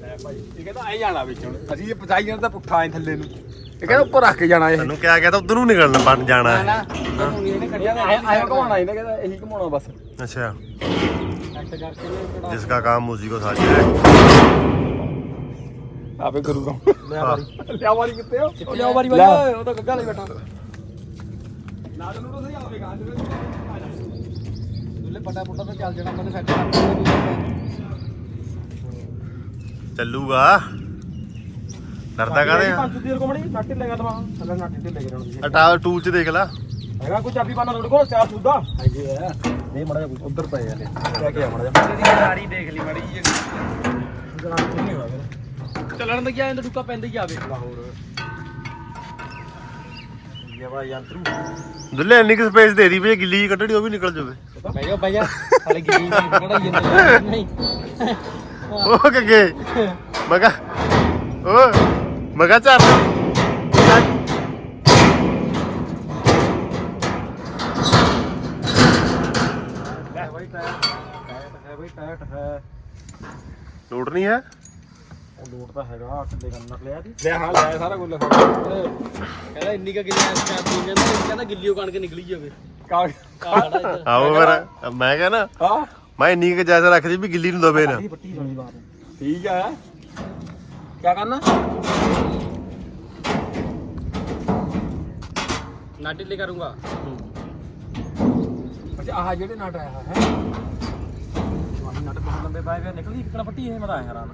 ਲੈ ਭਾਈ ਇਹ ਕਹਿੰਦਾ ਐ ਜਾਣਾ ਵਿੱਚ ਹੁਣ ਅਸੀਂ ਇਹ ਪਚਾਈ ਜਾਣਾ ਤਾਂ ਪੁੱਠਾ ਐ ਥੱਲੇ ਨੂੰ ਇਹ ਕਹਿੰਦਾ ਉੱਪਰ ਰੱਖ ਕੇ ਜਾਣਾ ਇਹ ਤੈਨੂੰ ਕਿਹਾ ਗਿਆ ਤਾਂ ਉਧਰ ਨੂੰ ਨਿਕਲਣਾ ਬਣ ਜਾਣਾ ਹੈ ਆਇਆ ਘਮਾਉਣਾ ਇਹਨੇ ਕਹਿੰਦਾ ਇਹੀ ਘਮਾਉਣਾ ਬਸ ਅੱਛਾ ਜਿਸ ਦਾ ਕੰਮ ਮੂਜ਼ਿਕੋ ਸਾਜ ਹੈ ਆਪੇ ਕਰੂਗਾ ਮੈਂ ਵਾਰੀ ਲਿਆ ਵਾਰੀ ਕਿੱਥੇ ਹੋ ਲਿਆ ਵਾਰੀ ਬਾਈ ਉਹ ਤਾਂ ਗੱਗਾ ਲਈ ਬੈਠਾ ਨਾਲ ਨੂੰ ਤਾਂ ਸਹੀ ਆਵੇਗਾ ਦੁੱਲੇ ਪਟਾ ਪੁੱਟਾ ਤਾਂ ਚੱਲ ਜਾਣਾ ਮੈਨੂੰ ਸੈੱਟ ਕਰ ਚੱਲੂਗਾ। ਡਰਦਾ ਕਾਦੇ ਆ? 500 ਦੀ ਰਕਮਣੀ ਨਾਟੇ ਲੈ ਗਿਆ ਦਵਾ ਥੱਲੇ ਨਾਟੇ ਢਿੱਲੇ ਕਰਾਉਣ ਦੀ ਅਟਾਵਰ ਟੂਲ ਚ ਦੇਖ ਲੈ। ਹੈਗਾ ਕੋਈ ਚਾਬੀ ਪਾਣਾ ਤੁਹਾਡੇ ਕੋਲ ਚਾਰ ਸੂਦਾ ਹੈਗੇ ਆ। ਨਹੀਂ ਮੜਾ ਜਾ ਉਧਰ ਪਏ ਆ ਲੈ ਕਹਿ ਕੇ ਆ ਮੜਾ ਜਾ ਇਹਦੀ ਗਾੜੀ ਦੇਖ ਲਈ ਮੜੀ ਜੀ ਨਹੀਂ ਹੋਇਆ ਫਿਰ। ਚੱਲਣ ਦਾ ਕੀ ਆਇਆ ਟੁੱਕਾ ਪੈਂਦਾ ਹੀ ਆਵੇ ਲਾਹੌਰ ਯੰਤਰੂ ਦੁੱਲੇ ਇੰਨੀ ਕੁ ਸਪੇਸ ਦੇ ਦੀ ਵੀ ਜੇ ਗਿੱਲੀ ਜਿਹੀ ਕੱਢਣੀ ਉਹ ਵੀ ਨਿਕਲ ਜਾਵੇ। ਬਈ ਜਾ ਬਈ ਜਾ ਸਾਲੇ ਗਿਰੀ ਨਹੀਂ ਪਕੜਾ ਜਾਂਦਾ ਨਹੀਂ। ਉਹ ਕੱਗੇ ਮੈਂ ਕਿਹਾ ਓ ਮੈਂ ਕਿਹਾ ਚੱਲ। ਹੈ ਬਈ ਟਾਇਰ ਹੈ ਬਈ ਟਾਇਰ ਹੈ। ਲੋਟ ਨਹੀਂ ਹੈ? ਉਹ ਲੋਟ ਤਾਂ ਹੈਗਾ ਥੱਲੇ ਕਰਨ ਲਿਆ ਦੀ ਲੈ ਹਾਂ ਲੈ ਸਾਰਾ ਕੁਝ ਲਿਖਾ ਕਹਿੰਦਾ ਇੰਨੀ ਕਾ ਗਿੱਲੀ ਐਸ ਚਾਰ ਪੀ ਜਾਂਦਾ ਕਹਿੰਦਾ ਗਿੱਲੀਓ ਕਣਕ ਨਿਕਲੀ ਜਾਵੇ। ਕਾ ਆਓ ਫਿਰ ਮੈਂ ਕਿਹਾ ਨਾ ਹਾਂ? ਮੈਂ ਇੰਨੀ ਕੁ ਜਾਇਜ਼ਾ ਰੱਖਦੀ ਵੀ ਗਿੱਲੀ ਨੂੰ ਦਵੇ ਨਾ। ਪੱਟੀ ਸੁਣੀ ਬਾਤ ਠੀਕ ਹੈ ਕੀ ਕਰਨਾ? ਨਾ ਢਿੱਲੇ ਕਰੂੰਗਾ। ਅੱਛਾ ਆਹ ਜਿਹੜੇ ਨਾਟ ਆਇਆ ਹੈ। ਤੁਹਾਡੀ ਨਟ ਬਹੁਤ ਲੰਬੇ ਪਾਏ ਵੇ ਨਿਕਲਦੀ ਕਿਕਣਾ ਪੱਟੀ ਇਹ ਮੈਂ ਤਾਂ ਹੈਰਾਨ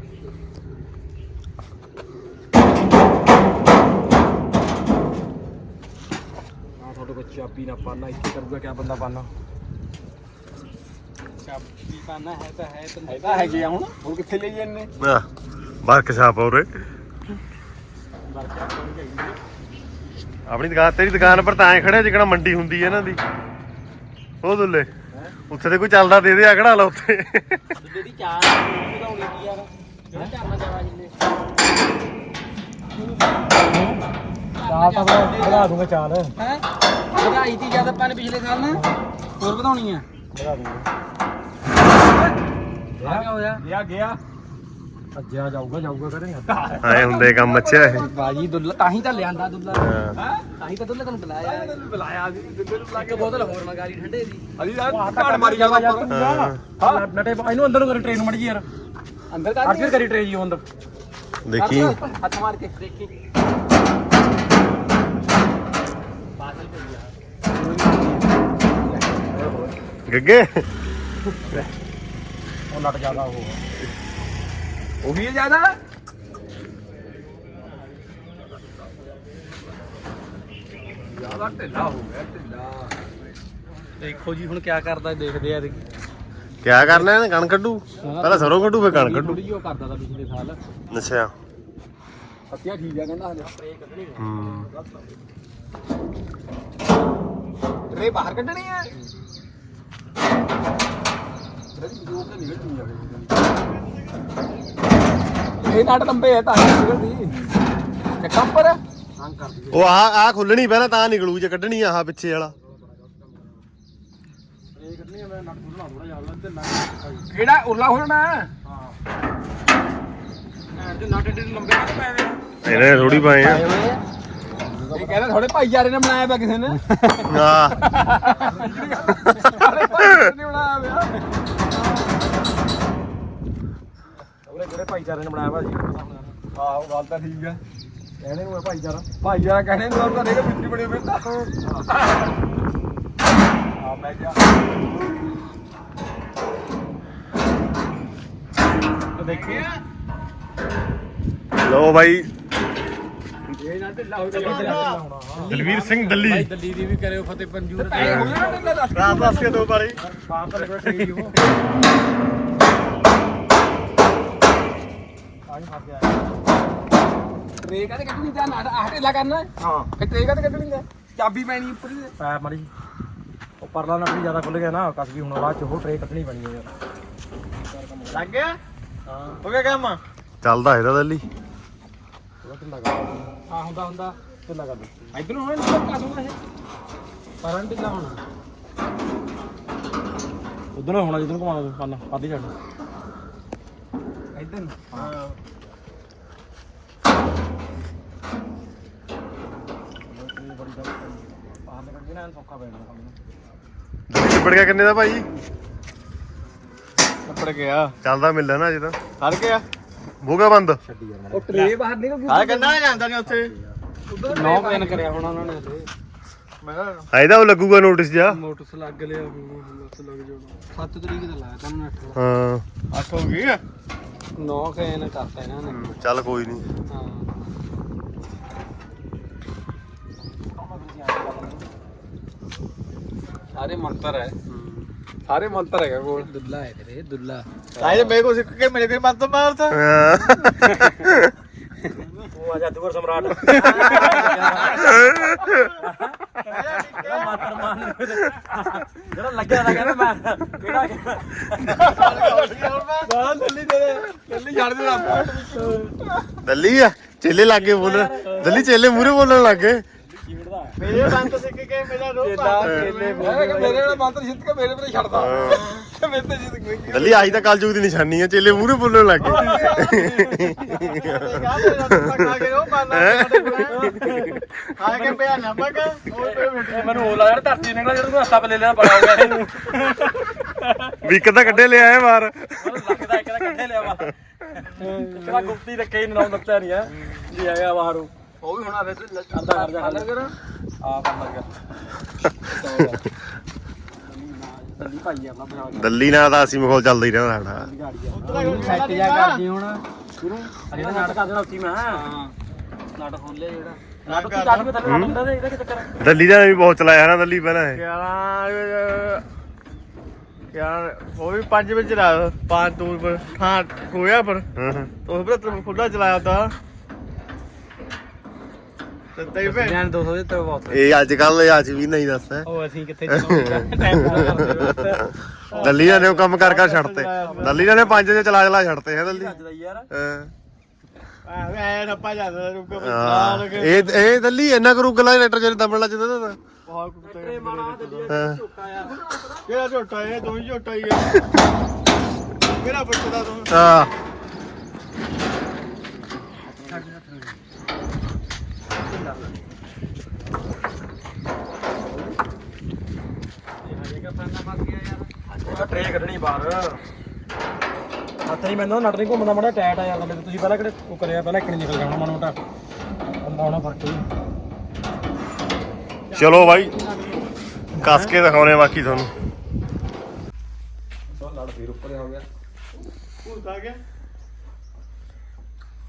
ਤੁਹਾਡੇ ਕੋਲ ਚਾਬੀ ਨਾ ਪਾਣਾ ਇੱਥੇ ਕਰੂਗਾ ਕਿਆ ਬੰਦਾ ਪਾਣਾ ਚਾਬੀ ਪਾਣਾ ਹੈ ਤਾਂ ਹੈ ਤਾਂ ਹੈ ਤਾਂ ਹੈਗੇ ਆ ਹੁਣ। ਹੋਰ ਕਿੱਥੇ ਲਈ ਜੰਨੇ ਆਹ, ਵਰਕਸ਼ਾਪ ਔਰੇ ਵਰਕਸ਼ਾਪ ਹੋਣੀ ਚਾਹੀਦੀ ਹੈ। ਆਪਣੀ ਦੁਕਾਨ ਤੇਰੀ ਦੁਕਾਨ ਪਰ ਤਾਂ ਐ ਖੜੇ ਜਿਕਣਾ ਮੰਡੀ ਹੁੰਦੀ ਹੈ ਇਹਨਾਂ ਦੀ। ਉਹ ਦੁੱਲੇ ਉੱਥੇ ਤੇ ਕੋਈ ਚੱਲਦਾ ਦੇ ਦੇ ਆ ਖੜਾ ਲਾ ਉੱਥੇ। ਦੀ ਚਾਰ ਵਧਾਉਣੀ ਕੀ ਯਾਰ। ਜਿਹੜਾ ਝਰਨਾ ਜਾਵਾ ਜਿੰਨੇ ਚਾਰ ਤਾਂ ਵਧਾ ਦੂੰਗਾ ਚਾਰ ਹੈ? ਵਧਾਈ ਤੀ ਜਦ ਆਪਾਂ ਨੇ ਪਿਛਲੇ ਸਾਲ ਨਾ ਹੋਰ ਵਧਾਉਣੀ ਆ। ਵਧਾ ਦੂੰਗਾ ਆ ਗਿਆ ਹੋਇਆ। ਗਿਆ ਗਿਆ। ਅੱਜਿਆ ਜਾਊਗਾ ਜਾਊਗਾ ਕਰੇਗਾ ਐ ਹੁੰਦੇ ਕੰਮ ਅੱਛਾ ਇਹ। ਬਾਜੀ ਦੁੱਲਾ ਤਾਂ ਹੀ ਤਾਂ ਲਿਆਂਦਾ ਦੁੱਲਾ। ਹਾਂ। ਤਾਂ ਹੀ ਤਾਂ ਦੁੱਲਾ ਤੈਨੂੰ ਬੁਲਾਇਆ। ਬੁਲਾਇਆ ਸੀ ਦਿੱਲੇ ਨੂੰ ਇੱਕ ਬੋਤਲ ਹੋਰ ਮੰਗਾਰੀ ਠੰਡੇ ਦੀ। ਅਜੀ ਯਾਰ ਘਾੜ ਮਾਰੀ ਜਾਂਦਾ ਹਾਂ। ਨਟੇ ਇਹਨੂੰ ਅੰਦਰ ਨੂੰ ਕਰੀ ਟ੍ਰੇਨ ਮੜ ਜੀ ਯਾਰ। ਅੰਦਰ ਕਰ ਅਰਜਨ ਕਰੀ ਟ੍ਰੇਨ ਜੀ ਅੰਦਰ ਦੇਖੀ। ਹੱਥ ਮਾਰ ਕੇ ਦੇਖੀ। ਗੱਗੇ? ਉਹ ਨਟ ਜਾਂਦਾ ਉਹ। ਉਹ ਵੀ ਜ਼ਿਆਦਾ? ਜ਼ਿਆਦਾ ਢਿੱਲਾ ਹੋ ਗਿਆ ਢਿੱਲਾ। ਦੇਖੋ ਜੀ ਹੁਣ ਕੀ ਕਰਦਾ ਦੇਖਦੇ ਆ ਕਿਆ ਕਰਨਾ ਇਹਨੇ ਕਣ ਕੱਢੂ? ਪਹਿਲਾਂ ਸਰੋਂ ਕੱਢੂ ਫੇਰ ਕਣ ਕੱਢੂ? ਥੋੜੀ ਉਹ ਕਰਦਾ ਤਾਂ ਪਿਛਲੇ ਸਾਲ। ਅੱਛਾ। ਪੱਤੀਆਂ ਠੀਕ ਆ ਕਹਿੰਦਾ ਹਲੇ ਹੂੰ ਰੇ ਬਾਹਰ ਕੱਢਣੀ ਹੈ ਰਜੀ ਜੋ ਕੇ ਨਿਕਲ ਚੁੰਗਾ ਇਹ ਨਾਟ ਲੰਬੇ ਹੈ ਤਾਂ ਨਿਕਲਦੀ ਚੱਕਾ ਪਰ? ਉਹ ਆ ਆ ਖੁੱਲਣੀ ਪਹਿਲਾਂ ਤਾਂ ਨਿਕਲੂ ਜੇ ਕੱਢਣੀ ਆਹ ਪਿੱਛੇ ਵਾਲਾ। ਕਿਹੜਾ? ਉਰਲਾ ਹੋਣਾ ਇਹਨੇ ਥੋੜੀ ਪਾਏ ਆ। ਇਹ ਕਹਿੰਦਾ ਥੋੜੇ ਭਾਈਚਾਰੇ ਨੇ ਬਣਾਇਆ ਪਿਆ ਕਿਸੇ ਨੇ। ਆ ਭਾਈਚਾਰੇ ਨੇ ਬਣਾਇਆ ਪਿਆ ਉਹਨੇ ਕਿਹੜੇ ਭਾਈਚਾਰੇ ਨੇ ਬਣਾਇਆ ਭਾਜੀ ਆਹੋ ਗੱਲ ਤਾਂ ਠੀਕ ਆ। ਕਹਿੰਦੇ ਨੂੰ ਭਾਈਚਾਰਾ। ਭਾਈਚਾਰਾ ਕਹਿੰਦੇ ਨੂੰ ਤਾਂ ਦੇਖੋ ਮਿੱਟੀ ਬੜੀ ਫਿਰਦਾ ਆ ਮੈਂ ਕਿਹਾ। ਦੇਖੀ ਲੋ ਗਿਆ ਦਲਵੀਰ ਸਿੰਘ ਦੱਲੀ। ਭਾਈ ਦਿੱਲੀ ਦੀ ਵੀ ਕਰਿਓ ਫਤਿਹ ਪੰਜੂਰ ਰਾਤ ਦੱਸ ਕੇ ਦੋ ਤਾਂ ਕੱਢਣੀ ਤਾਂ ਆਹ ਢਿੱਲਾ ਕਰਨਾ ਹਾਂ। ਫਿਰ ਕੱਢਣੀ ਤਾਂ ਚਾਬੀ ਪੈਣੀ ਉੱਪਰ ਹੀ ਪੈ ਮੜੀ ਉਹ ਪਰਲਾ ਵੀ ਜ਼ਿਆਦਾ ਖੁੱਲ ਗਿਆ ਨਾ ਕਸ ਵੀ ਹੁਣ ਬਾਅਦ ਚ ਉਹ ਟ੍ਰੇ ਕੱਟਣੀ ਪੈਣੀ ਹੈ ਯਾਰ। ਲੱਗ ਗਿਆ? ਹਾਂ। ਹੋ ਗਿਆ ਕੰਮ? ਚੱਲਦਾ ਇਹਦਾ ਦੱਲੀ। ਆ ਹੁੰਦਾ ਹੁੰਦਾ। ਢਿੱਲਾ ਕਰ ਦੇ ਇਧਰੋਂ ਹੋਣਾ ਨਿਕਲ ਪਾਸ ਹੋਣਾ ਇਹ। ਪਰਾਂ ਢਿੱਲਾ ਹੋਣਾ। ਉਧਰ ਨੂੰ ਹੋਣਾ ਜਿੱਧਰ ਘੁਮਾਉਣਾ ਤੂੰ ਪੰਨ ਪਾਦੀ ਛੱਡ ਇਧਰ ਨੂੰ। ਦੱਲੀ ਨਿਬੜ ਗਿਆ ਕਿੰਨੇ ਦਾ ਭਾਈ? ਕੱਪੜ ਗਿਆ। ਚੱਲਦਾ ਮਿਲਦਾ ਨਾ ਅਜੇ ਤਾਂ। ਹਰ ਗਿਆ। ਹੋ ਗਿਆ ਬੰਦ। ਉਹ ਟਰੇ ਬਾਹਰ ਨਿਕਲ ਗਈ ਹਾਂ ਕਹਿੰਦਾ ਜਾਂਦਾ ਨਹੀਂ ਉੱਥੇ। ਨੌ ਪੈਨ ਕਰਿਆ ਹੋਣਾ ਉਹਨਾਂ ਨੇ ਤੇ। ਮੈਂ ਕਿਹਾ ਆ ਇਹਦਾ ਉਹ ਲੱਗੂਗਾ ਨੋਟਿਸ ਜਾ ਮੋਟਰਸ ਲੱਗ ਲਿਆ ਮੋਟਰਸ ਲੱਗ ਜਾਣਾ 7 ਤਰੀਕ ਦਾ ਲਾਇਆ ਤਾਂ ਉਹਨਾਂ ਨੇ ਹਾਂ। ਅੱਠ ਹੋ ਗਈ 9 ਕੈਨ ਕਰਤਾ ਇਹਨਾਂ ਨੇ। ਚੱਲ ਕੋਈ ਨਹੀਂ ਹਾਂ। ਸਾਰੇ ਮੰਤਰ ਹੈ। ਸਾਰੇ ਮੰਤਰ ਹੈਗਾ ਕੋਲ। ਦੁੱਲਾ ਹੈ ਤੇਰੇ ਦੁੱਲਾ। ਆਏ ਮੇਰੇ ਕੋ ਸਿੱਖ ਕੇ ਮੇਰੇ ਕੋਲ ਮੱਤ ਮਾਰਦਾ। ਉਹ ਆ ਜਾਦੂਗਰ ਸਮਰਾਟ। ਮਾਤਰ ਜਿਹੜਾ ਲੱਗਿਆ ਨਾ ਕਹਿੰਦਾ ਮੈਂ। ਕਿਹੜਾ ਬਾਹਰ ਦਿੱਲੀ ਤੇਰੇ ਦਿੱਲੀ ਛੱਡ ਦੇ ਰੱਬ ਦੱਲੀ ਆ ਚੇਲੇ ਲੱਗੇ ਬੋਲਣ। ਦੱਲੀ ਚੇਲੇ ਮੂਰੇ ਬੋਲਣ ਲੱਗੇ ਮੇਰੇ ਬੰਦ ਸਿੱਖ ਕੇ ਮੇਰਾ ਰੋਹ ਕੇਲੇ ਮੇਰੇ ਨਾਲ ਮੰਤਰ ਜਿੱਤ ਕੇ ਮੇਰੇ ਪਰ ਛੱਡਦਾ। ਮੇਰੇ ਤੇ ਜਿੱਤ ਕੋਈ ਦੱਲੀ ਆਹੀ ਤਾਂ ਕਲਯੁਗ ਦੀ ਨਿਸ਼ਾਨੀ ਆ ਚੇਲੇ ਮੂਰੇ ਬੋਲਣ ਲੱਗੇ ਖਾ ਕੇ ਉਹ ਮਾਰਨਾ ਖਾ ਕੇ ਪਿਆ ਮੈਨੂੰ ਧਰਤੀ ਨਿਕਲਿਆ ਜਦੋਂ ਤੂੰ ਹੱਥਾਂ ਪੱਲੇ ਲੈਣਾ ਬੜਾ ਹੋ ਗਿਆ ਇਹਨੂੰ ਵੀ ਇੱਕ ਤਾਂ ਕੱਢੇ ਲਿਆ ਮਾਰ ਮੈਨੂੰ ਲੱਗਦਾ ਇੱਕ ਦਾ ਕੱਢੇ ਲਿਆ ਵਾ। ਕਿਹੜਾ ਗੁਪਤੀ ਰੱਖੇ ਨੂੰ ਦੱਸਿਆ ਨਹੀਂ ਹੈ ਜੀ ਆਇਆ ਬਾਹਰੋਂ ਉਹ ਵੀ ਹੋਣਾ ਫਿਰ ਦੱਲੀ ਨਾਲ ਤਾਂ ਅਸੀਂ ਮਖੌਲ ਚੱਲਦਾ ਹੀ ਰਹਿੰਦਾ ਸਾਡਾ। ਸੈੱਟ ਦੱਲੀ ਦਾ ਵੀ ਬਹੁਤ ਚਲਾਇਆ ਨਾ ਦੱਲੀ ਪਹਿਲਾਂ ਇਹ। ਯਾਰ ਉਹ ਵੀ ਪੰਜ ਵਿੱਚ ਲਾ ਪੰਜ ਦੂਰ ਪਰ ਥਾਂ ਖੋਇਆ ਪਰ। ਹਾਂ ਹਾਂ। ਉਹ ਖੁੱਲਾ ਚਲਾਇਆ ਤਾਂ। ਦਿੱਤਾ ਹੀ ਭੈਣ। ਲੈਣ 200 ਦੇ ਤੇ ਬਹੁਤ ਇਹ ਅੱਜ ਕੱਲ ਅੱਜ ਵੀ ਨਹੀਂ ਦੱਸਦਾ ਉਹ ਅਸੀਂ ਕਿੱਥੇ ਚਲਾਉਂਦੇ ਟਾਈਮ ਪਾਸ ਕਰਦੇ ਬਸ। ਦੱਲੀਆਂ ਨੇ ਉਹ ਕੰਮ ਕਰ ਕਰ ਛੱਡਤੇ। ਦੱਲੀਆਂ ਨੇ ਪੰਜ ਚ ਚਲਾ ਚਲਾ ਛੱਡਤੇ ਹੈ ਦੱਲੀ। ਅੱਜ ਦਾ ਯਾਰ। ਹਾਂ। ਐ ਨੱਪਾ ਜਾਂਦਾ ਰੁਕ ਕੇ ਹਾਂ, ਇਹ ਇਹ ਦੱਲੀ ਇੰਨਾ ਕਰੂ ਗਲਾ ਲੈਟਰ ਜਿਹੜੇ ਦਬਣ ਲੱਗ ਜਾਂਦਾ ਤਾਂ ਬਹੁਤ ਕੁੱਤੇ ਮਾਣਾ ਦਿੱਲੀ ਹਾਂ। ਝੋਕਾ ਯਾਰ ਕਿਹੜਾ ਝੋਟਾ ਇਹ? ਦੋ ਹੀ ਝੋਟਾ ਹੀ ਆ। ਕਿਹੜਾ ਪੁੱਛਦਾ ਤੂੰ? ਹਾਂ। ਉਹ ਟਰੇ ਕੱਢਣੀ ਬਾਹਰ। ਹੱਥ ਨਹੀਂ ਮੈਨੂੰ ਨਟ ਨਹੀਂ ਘੁੰਮਦਾ ਮੜਾ ਟਾਈਟ ਆ ਯਾਰ ਥੱਲੇ ਤੇ ਤੁਸੀਂ ਪਹਿਲਾਂ ਕਿਹੜੇ ਉਹ ਕਰਿਆ ਪਹਿਲਾਂ ਇੱਕ ਨਹੀਂ ਨਿਕਲ ਜਾਣਾ ਮਾੜਾ ਮੋਟਾ। ਅੰਦਾ ਹੋਣਾ ਫ਼ਰਕ ਹੀ। ਚਲੋ ਬਾਈ ਕੱਸ ਕੇ ਦਿਖਾਉਣੇ ਬਾਕੀ ਤੁਹਾਨੂੰ। ਲੜ ਫੇਰ ਉੱਪਰ ਹੋ ਗਿਆ। ਭੂਤ ਆ ਗਿਆ।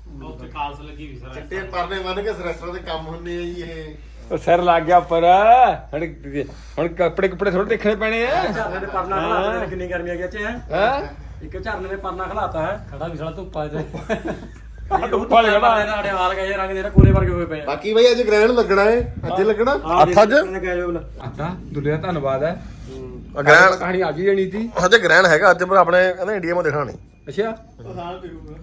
ਬਹੁਤ ਖਾਸ ਲੱਗੀ ਵੀ ਸਰ। ਚਿੱਟੇ ਪਰਨੇ ਬੰਨ ਕੇ ਸਰਸਰਾ ਦੇ ਕੰਮ ਹੁੰਦੇ ਆ ਜੀ ਇਹ। ਉਹ ਸਿਰ ਲੱਗ ਗਿਆ ਉੱਪਰ। ਹੁਣ ਹੁਣ ਕੱਪੜੇ ਕੁਪੜੇ ਥੋੜੇ ਦੇਖਣੇ ਪੈਣੇ ਆ। ਝਰਨੇ ਨੇ ਪਰਨਾ ਖਲਾਤਾ ਕਿੰਨੀ ਗਰਮੀ ਆ ਗਈ ਅੱਛੇ ਹੈ? ਹੈ? ਇੱਕ ਝਰਨੇ ਨੇ ਪਰਨਾ ਖਲਾਤਾ ਹੈ? ਖੜਾ ਵੀ ਸਾਲਾ ਧੁੱਪਾ ਤੇ ਧੁੱਪਾਂ ਵਾਲੇ ਖੜਾ। ਨਾੜੇ ਹਾਲ ਗਏ ਰੰਗ ਦੇ ਕੋਲੇ ਵਰਗੇ ਹੋਏ ਪਏ ਆ। ਬਾਕੀ ਬਾਈ ਅੱਜ ਗ੍ਰਹਿਣ ਲੱਗਣਾ ਏ। ਅੱਜ ਲੱਗਣਾ? ਅੱਠ ਅੱਜ? ਦੁਨੀਆ ਧੰਨਵਾਦ ਹੈ। ਗ੍ਰਹਿਣ ਕਹਾਣੀ ਆ ਗਈ ਜਾਣੀ ਸੀ। ਅੱਜ ਗ੍ਰਹਿਣ ਹੈਗਾ ਅੱਜ ਪਰ ਆਪਣੇ ਕਹਿੰਦੇ ਇੰਡੀਆ ਮੇ ਦਿਖਾਣੀ। ਅੱਛਾ। ਉਹ ਸਾਲ ਪਿਊਗਾ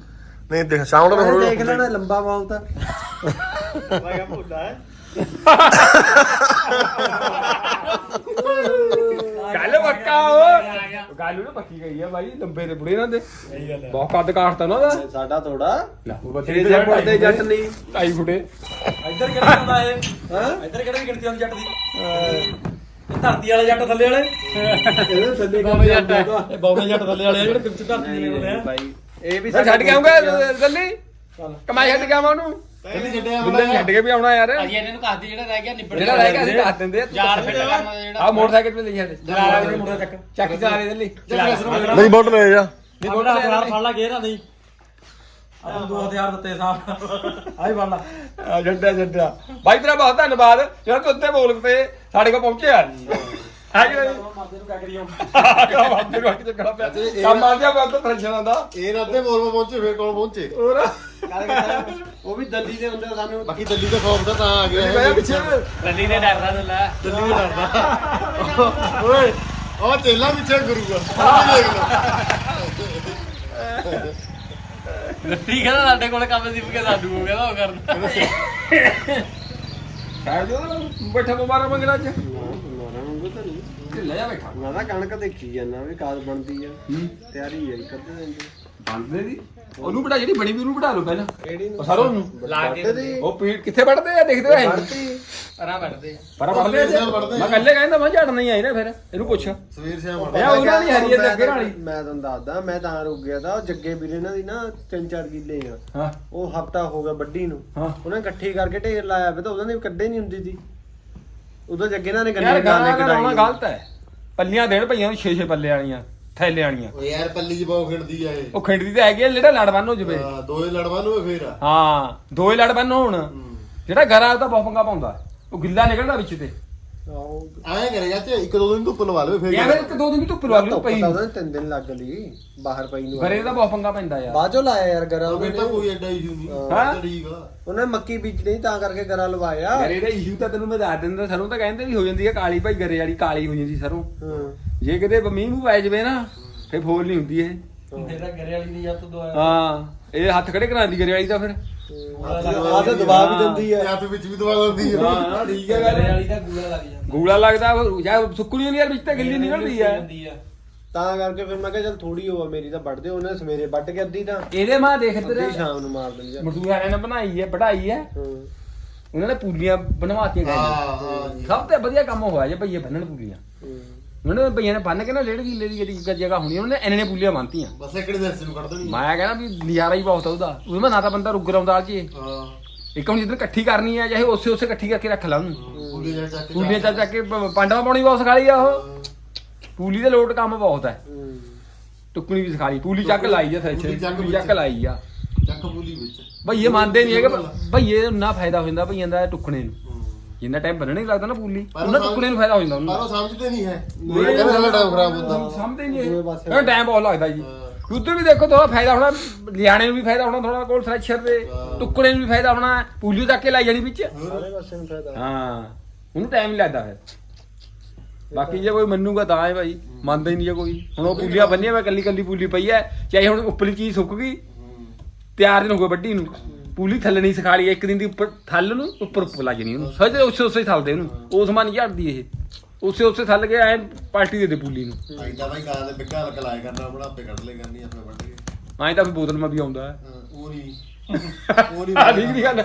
ਨਹੀਂ ਦੇਖ ਸ਼ਾਮ ਨੂੰ ਦੇਖ ਲੈਣਾ ਲੰਬਾ ਬਹੁਤ ਆ ਭਾਈ ਆ ਹੈ? ਗੱਲ ਪੱਕਾ ਉਹ। ਗੱਲ ਨੂੰ ਪੱਕੀ ਗਈ ਆ ਬਾਈ ਲੰਬੇ ਤੇ ਬੁੜੇ ਨਾਲ ਦੇ। ਬਹੁਤ ਕੱਦ ਕਾਟਤਾ ਨਾ ਉਹਦਾ। ਸਾਡਾ ਥੋੜਾ। ਲੈ ਉਹ ਬੱਚੇ ਦੇ ਪੜਦੇ ਜੱਟ ਨਹੀਂ। ਢਾਈ ਫੁੱਟੇ। ਇੱਧਰ ਕਿਹੜਾ ਆਉਂਦਾ ਇਹ? ਹਾਂ? ਇੱਧਰ ਕਿਹੜਾ ਗਿਣਤੀ ਆਉਂਦੀ ਜੱਟ ਦੀ? ਇਹ ਧਰਤੀ ਵਾਲੇ ਜੱਟ ਥੱਲੇ ਵਾਲੇ? ਇਹਦੇ ਥੱਲੇ ਬੌੜੇ ਜੱਟ ਬੌੜੇ ਜੱਟ ਥੱਲੇ ਵਾਲੇ ਜਿਹੜੇ ਵਿੱਚ ਧਰਤੀ ਦੇ ਆ। ਭਾਈ ਇਹ ਵੀ ਛੱਡ ਕੇ ਆਉਂਗਾ ਦਿੱਲੀ ਕਮਾਈ ਛੱਡ ਕੇ ਆਵਾਂ ਉਹਨੂੰ? ਕਹਿੰਦੀ ਛੱਡਿਆ ਦਿੱਲੀ ਛੱਡ ਕੇ ਵੀ ਆਉਣਾ ਯਾਰ। ਅਜੀ ਇਹਨਾਂ ਨੂੰ ਕੱਸ ਦੇ ਜਿਹੜਾ ਰਹਿ ਗਿਆ ਨਿਬੜ ਜਿਹੜਾ ਰਹਿ ਗਿਆ ਅਸੀਂ ਦੱਸ ਦਿੰਦੇ ਆ ਯਾਰ ਫਿੱਟ ਕਰਨਾ ਜਿਹੜਾ ਆ ਮੋਟਰਸਾਈਕਲ ਤੇ ਲਈ ਜਾਂਦੇ ਚਲਾ ਲੈ ਮੁੰਡਾ ਚੱਕ ਚੱਕ ਚਲਾ ਦੇ ਦਿੱਲੀ ਨਹੀਂ ਬੋਟ ਲੈ ਜਾ। ਨਹੀਂ ਬੋੜਾ ਹਥਿਆਰ ਫੜ ਲਾ ਗੇਰਾ ਨਹੀਂ। ਆਪਾਂ ਦੋ ਹਥਿਆਰ ਦਿੱਤੇ ਸਾਹਿਬ ਆਈ ਫੜ ਲਾ। ਆ ਜੱਡਾ ਜੱਡਾ ਬਾਈ ਤੇਰਾ ਬਹੁਤ ਧੰਨਵਾਦ। ਜਿਹੜਾ ਤੂੰ ਉੱਤੇ ਬੋਲ ਕੇ ਸਾਡੇ ਕੋਲ ਪਹੁੰਚਿਆ। ਹੈ ਕਿ ਨਹੀਂ ਮਾਦੇ ਨੂੰ ਕਿਆ ਕਰੀਓ ਬਾਬੇ ਨੂੰ ਅੱਗੇ ਚੱਕਣਾ ਪਿਆ। ਕੰਮ ਆ ਗਿਆ ਬਹੁਤ ਟੈਨਸ਼ਨ ਦਾ ਇਹ ਰਾਤੇ ਬੋਲ ਪਹੁੰਚੇ ਫੇਰ ਕੌਣ ਪਹੁੰਚੇ? ਹੋਰ। ਉਹ ਵੀ ਦਿੱਲੀ ਦੇ ਹੁੰਦੇ ਸਾਨੂੰ ਬਾਕੀ ਦਿੱਲੀ ਤੋਂ ਖੌਫ ਦਾ ਤਾਂ ਆ ਗਿਆ ਪਿੱਛੇ। ਦਿੱਲੀ ਦੇ ਡਰਦਾ ਨੂੰ ਲੈ। ਦਿੱਲੀ ਤੋਂ ਡਰਦਾ। ਓਏ ਉਹ ਤੇਲਾ ਪਿੱਛੇ ਗੁਰੂ ਆ। ਉਹ ਵੀ ਦੇਖ ਲਓ। ਲੱਤੀ ਕਹਿੰਦਾ ਸਾਡੇ ਕੋਲ ਕੰਮ ਸੀ ਕਿ ਸਾਡੂ ਹੋ ਗਿਆ ਉਹ ਕਰਦਾ ਹੈ ਜੋ ਬੈਠਾ ਮੁਬਾਰਕ ਮੰਗਣਾ ਅੱਜ। ਮਾਰਾ ਮੰਗੋ ਤਾਂ ਨਹੀਂ। ਢਿੱਲਾ ਜਾ ਬੈਠਾ। ਮੈਂ ਤਾਂ ਕਣਕ ਦੇਖੀ ਜਾਂਦਾ ਵੀ ਕਾਦ ਬਣਦੀ ਆ। ਤਿਆਰੀ ਹੈ ਕੱਢ ਦਿੰਦੇ। ਬੰਦੇ ਦੀ ਉਹਨੂੰ ਬੜਾ ਜਿਹੜੀ ਬਣੀ ਵੀ ਉਹਨੂੰ ਬਣਾ ਲਓ ਪਹਿਲਾਂ। ਉਹ ਸਰੋਂ ਨੂੰ ਲਾ ਕੇ ਉਹ ਪੀੜ ਕਿੱਥੇ ਵੱਢਦੇ ਆ? ਦੇਖਦੇ ਆ। ਪਰਾਂ ਵੱਢਦੇ ਆ ਪਰ ਵੱਢਦੇ ਆ। ਮੈਂ ਕੱਲੇ ਕਹਿੰਦਾ ਮੈਂ ਝੜ ਨਹੀਂ ਆਈ ਨਾ ਫਿਰ ਇਹਨੂੰ ਪੁੱਛ। ਸਵੇਰ ਸ਼ਾਮ ਇਹ ਉਹਨਾਂ ਦੀ ਹਰੀ ਹੈ ਅੱਗੇ ਵਾਲੀ। ਮੈਂ ਤੁਹਾਨੂੰ ਦੱਸਦਾ ਮੈਂ ਤਾਂ ਰੁਕ ਗਿਆ ਤਾਂ ਉਹ ਜੱਗੇ ਵੀਰੇ ਨਾਲ ਦੀ ਨਾ ਤਿੰਨ ਚਾਰ ਕਿੱਲੇ ਆ। ਹਾਂ। ਉਹ ਹਫਤਾ ਹੋ ਗਿਆ ਵੱਡੀ ਨੂੰ। ਹਾਂ। ਉਹਨੇ ਇਕੱਠੀ ਕਰਕੇ ਢੇਰ ਲਾਇਆ ਵੇ ਤਾਂ ਉਹਨਾਂ ਨੇ ਕੱਢੇ ਨਹੀਂ ਹੁੰਦੀ ਸੀ। ਉਦੋਂ ਜੱਗੇ ਨਾਲ ਨੇ ਯਾਰ ਗੰਨੇ ਗਾਣਾ ਗਾਣੇ ਗਲਤ ਹੈ। ਪੱਲੀਆਂ ਦੇਣ ਭਈਆਂ ਨੂੰ 6-6 ਪੱਲੇ ਵਾਲੀਆਂ। ਥੈਲੇ ਵਾਲੀਆਂ ਓ ਯਾਰ ਪੱਲੀ ਚ ਬਹੁਤ ਖਿੜਦੀ ਆ ਇਹ। ਉਹ ਖਿੰਡਦੀ ਤਾਂ ਹੈਗੀ ਆ ਜਿਹੜਾ ਲੜ ਬੰਨ ਹੋ ਜਵੇ। ਹਾਂ, ਦੋਏ ਲੜਵਾ ਨੂੰ ਫੇਰ ਆ। ਹਾਂ ਦੋਏ ਲੜ ਬੰਨ ਹੋਣ। ਜਿਹੜਾ ਗਰਾ ਉਹ ਤਾਂ ਬਹੁਤ ਪੰਗਾ ਪਾਉਂਦਾ। ਉਹ ਗਿੱਲਾ ਨਿਕਲਦਾ ਵਿੱਚ ਤੇ। ਐਂ ਕਰੇਗਾ ਤੇ ਇੱਕ ਦੋ ਦਿਨ ਧੁੱਪ ਲਵਾ ਲਵੇ ਫੇਰ ਯਾਰ ਫਿਰ ਇੱਕ ਦੋ ਦਿਨ ਵੀ ਧੁੱਪ ਲਵਾ ਧੁੱਪ ਪਈ। ਤਾਂ ਉਹਨੇ ਤਿੰਨ ਦਿਨ ਲੱਗ ਲਈ ਬਾਹਰ ਪਈ ਨੂੰ। ਗਰੇ ਦਾ ਬਹੁਤ ਪੰਗਾ ਪੈਂਦਾ ਯਾਰ। ਬਾਅਦ ਚੋਂ ਲਾਇਆ ਯਾਰ ਗਰਾ ਫੇਰ ਤਾਂ ਉਹਨੇ। ਕੋਈ ਐਡਾ ਇਸ਼ੂ ਨਹੀਂ ਹਾਂ। ਤਾਂ ਠੀਕ ਆ। ਉਹਨੇ ਮੱਕੀ ਬੀਜਣੀ ਤਾਂ ਕਰਕੇ ਗਰਾ ਲਵਾਇਆ। ਗਰੇ ਦਾ ਇਸ਼ੂ ਤਾਂ ਤੈਨੂੰ ਮੈਂ ਦੱਸ ਦਿੰਦਾ ਸਰੋਂ ਤਾਂ ਕਹਿੰਦੇ ਵੀ ਹੋ ਜਾਂਦੀ ਹੈ ਕਾਲੀ ਭਾਈ ਗਰੇ ਵਾਲੀ ਕਾਲੀ ਹੋ ਜਾਂਦੀ ਸਰੋਂ। ਹਾਂ। ਜੇ ਕਿਤੇ ਮੀਂਹ ਮੂੰਹ ਪੈ ਜਵੇ ਨਾ ਫੇ ਫੋਲ ਨਹੀਂ ਹੁੰਦੀ ਇਹ। ਮੇਰਾ ਘਰੇ ਵਾਲੀ ਦੀ ਜੱਤ ਦੋ ਹਾਂ ਇਹ ਹੱਥ ਖੜੇ ਕਰਾਉਂਦੀ ਗਰੇ ਵਾਲੀ ਤਾਂ ਫਿਰ। ਆਹ ਤਾਂ ਦਬਾ ਵੀ ਦਿੰਦੀ ਆ। ਹੱਥ ਵਿੱਚ ਵੀ ਦਵਾ ਦਿੰਦੀ ਆ। ਹਾਂ ਠੀਕ ਹੈ ਗੱਲ। ਵਾਲੀ ਦਾ ਗੂਲਾ ਲੱਗ ਜਾਂਦਾ ਗੂੜਾ ਲੱਗਦਾ ਉਹ ਯਾਰ ਸੁੱਕਣੀ ਨਹੀਂ ਯਾਰ ਵਿੱਚ ਤੇ ਗਿੱਲੀ ਨਿਕਲਦੀ ਆ। ਤਾਂ ਕਰਕੇ ਫਿਰ ਮੈਂ ਕਿਹਾ ਚੱਲ ਥੋੜੀ ਹੋਵਾ ਮੇਰੀ ਤਾਂ ਵੱਢ ਦੇ ਉਹਨੇ ਸਵੇਰੇ ਵੱਢ ਕੇ ਅੱਧੀ ਤਾਂ। ਇਹਦੇ ਮਾਂ ਦੇਖ ਅੱਧੀ ਤੇ ਸ਼ਾਮ ਨੂੰ ਮਾਰ ਦਿੰਦੀ ਆ। ਮਜ਼ਦੂਰਾਂ ਨੇ ਬਣਾਈ ਹੈ ਪੜਾਈ ਹੈ ਹਾਂ। ਉਹਨਾਂ ਨੇ ਪੂਲੀਆਂ ਬਣਵਾਤੀਆਂ ਹਾਂ ਗਏ ਹਾਂ ਜੀ ਸਭ ਤੋਂ ਵਧੀਆ ਕੰਮ ਹੋਇਆ ਜੇ ਭਈਏ ਬੰਨਣ ਪੂਲੀਆਂ ਹੂੰ। ਉਹਨਾਂ ਨੇ ਭਈਆਂ ਨੇ ਬੰਨ ਕੇ ਨਾ ਡੇਢ ਕਿੱਲੇ ਦੀ ਜਿਹੜੀ ਜਗ੍ਹਾ ਹੋਣੀ ਉਹਨਾਂ ਨੇ ਇੰਨੇ ਨੇ ਪੂਲੀਆਂ ਬੰਨਤੀਆਂ। ਬਸ ਇਕੜੇ ਦਰਸ ਨੂੰ ਕੱਢ ਦੇਣੀ ਮੈਂ ਕਹਿੰਦਾ ਵੀ ਨਜ਼ਾਰਾ ਹੀ ਬਹੁਤ ਆ ਉਹਦਾ। ਉਹ ਮੈਂ ਨਾ ਤਾਂ ਬੰਦਾ ਰੁਕ ਰਉਂਦਾ ਜੀ ਹਾਂ। ਇੱਕ ਹੁਣ ਜਿੱਦਣ ਇਕੱਠੀ ਕਰਨੀ ਹੈ ਚਾਹੇ ਉਸੇ ਉਸੇ ਇਕੱਠੀ ਕਰਕੇ ਰੱਖ ਲਾ। ਉਹਨੂੰ ਪੂਲੇ ਜਾ ਚੱਕ ਪੂਲੀਆਂ ਚੱਕ ਚੱਕ ਕੇ ਪ- ਪਾਂਡਵਾ ਪਾਉਣੀ ਬਹੁਤ ਸਿਖਾ ਲਈ ਆ ਉਹ। ਪੂਲੀ ਦੇ ਲੋਟ ਕੰਮ ਬਹੁਤ ਹੈ। ਟੁੱਕਣੀ ਵੀ ਸਿਖਾ ਲਈ। ਪੂਲੀ ਚੱਕ ਲਾਈ ਆ ਥੈਚੇ ਪੂਲੀ ਚੱਕ ਲਾਈ ਆ। ਚੱਕ ਪੂਲੀ ਵਿੱਚ। ਭਈਏ ਮੰਨਦੇ ਨਹੀਂ ਹੈਗੇ ਭਈਏ ਨੂੰ ਨਾ ਫਾਇਦਾ ਹੋ ਜਾਂਦਾ ਭਈਆਂ ਦਾ ਟੁੱਕਣੇ ਨੂੰ। ਜਿੰਨਾ ਟਾਈਮ ਬੰਨਣੇ ਨਹੀਂ ਲੱਗਦਾ ਨਾ ਪੂਲੀ ਉਹਨਾਂ ਉਹ ਟੁੱਕਣੇ ਨੂੰ ਫਾਇਦਾ ਹੋ ਜਾਂਦਾ ਪਰ ਉਹਨਾਂ ਉਹ ਸਮਝਦੇ ਨਹੀਂ ਹੈ। ਕਹਿੰਦੇ ਸਾਡਾ ਟਾਈਮ ਖਰਾਬ ਹੁੰਦਾ। ਸਮਝਦੇ ਨਹੀਂ ਇਹ ਪਾਸੇ ਇਹ ਟਾਈਮ ਬਹੁਤ ਲੱਗਦਾ ਜੀ। ਉਧਰ ਵੀ ਦੇਖੋ ਥੋੜਾ ਫਾਇਦਾ ਹੋਣਾ ਲਿਆਣੇ ਨੂੰ ਵੀ ਫਾਇਦਾ ਹੋਣਾ ਥੋੜਾ ਕੋਲ ਥ੍ਰੈਸ਼ਰ ਦੇ ਹਾਂ। ਟੁਕੜੇ ਨੂੰ ਵੀ ਫਾਇਦਾ ਹੋਣਾ ਪੂਲੀਓ ਚੱਕ ਕੇ ਲੈ ਜਾਣੀ ਵਿੱਚ। ਸਾਰੇ ਪਾਸੇ ਨੂੰ ਫਾਇਦਾ। ਹਾਂ। ਉਹਨੂੰ ਟਾਈਮ ਨਹੀਂ ਲੱਗਦਾ ਫਿਰ। ਬਾਕੀ ਜੇ ਕੋਈ ਮੰਨੂਗਾ ਤਾਂ ਹੈ ਭਾਈ ਮੰਨਦਾ ਹੀ ਨਹੀਂ ਜੇ ਕੋਈ। ਹੁਣ ਉਹ ਪੂਲੀਆਂ ਬੰਨੀਆਂ ਮੈਂ ਕੱਲੀ ਕੱਲੀ ਪੂਲੀ ਪਈ ਐ ਚਾਹੇ ਹੁਣ ਉੱਪਰਲੀ ਚੀਜ਼ ਸੁੱਕ ਗਈ ਤਿਆਰ ਦਿਨ ਹੋ ਗਏ ਵੱਡੀ ਨੂੰ। ਪੂਲੀ ਥੱਲਣੀ ਸਿਖਾ ਲਈ ਇੱਕ ਦਿਨ ਦੀ ਉੱਪਰ ਥੱਲ ਨੂੰ ਉੱਪਰ ਲੱਗ ਜਣੀ ਉਹਨੂੰ। ਸਜਦੇ ਉਸੇ ਉਸੇ ਥੱਲਦੇ ਉਹਨੂੰ। ਉਸ ਮਨ ਝੜਦੀ ਇਹ। ਉਸੇ ਉਸੇ ਥੱਲ ਕੇ ਐ ਪਾਲਟੀ ਦੇ ਦੇ ਪੂਲੀ ਨੂੰ। ਐਦਾਂ ਬਾਈ ਕਾਂ ਦੇ ਬਿੱਕਾ ਲਕ ਲਾਇਆ ਕਰਨਾ ਆਪਣਾ ਆਪੇ ਕੱਢ ਲੈ ਕਰਨੀ ਆਪੇ ਵੱਢ ਕੇ ਐਂ ਤਾਂ ਫਿਰ ਬੋਤਲ ਮਾ ਵੀ ਆਉਂਦਾ। ਹੈ ਹਾਂ, ਉਹ ਨਹੀਂ ਉਹ ਨਹੀਂ ਆ ਠੀਕ ਨਹੀਂ ਗੱਲ।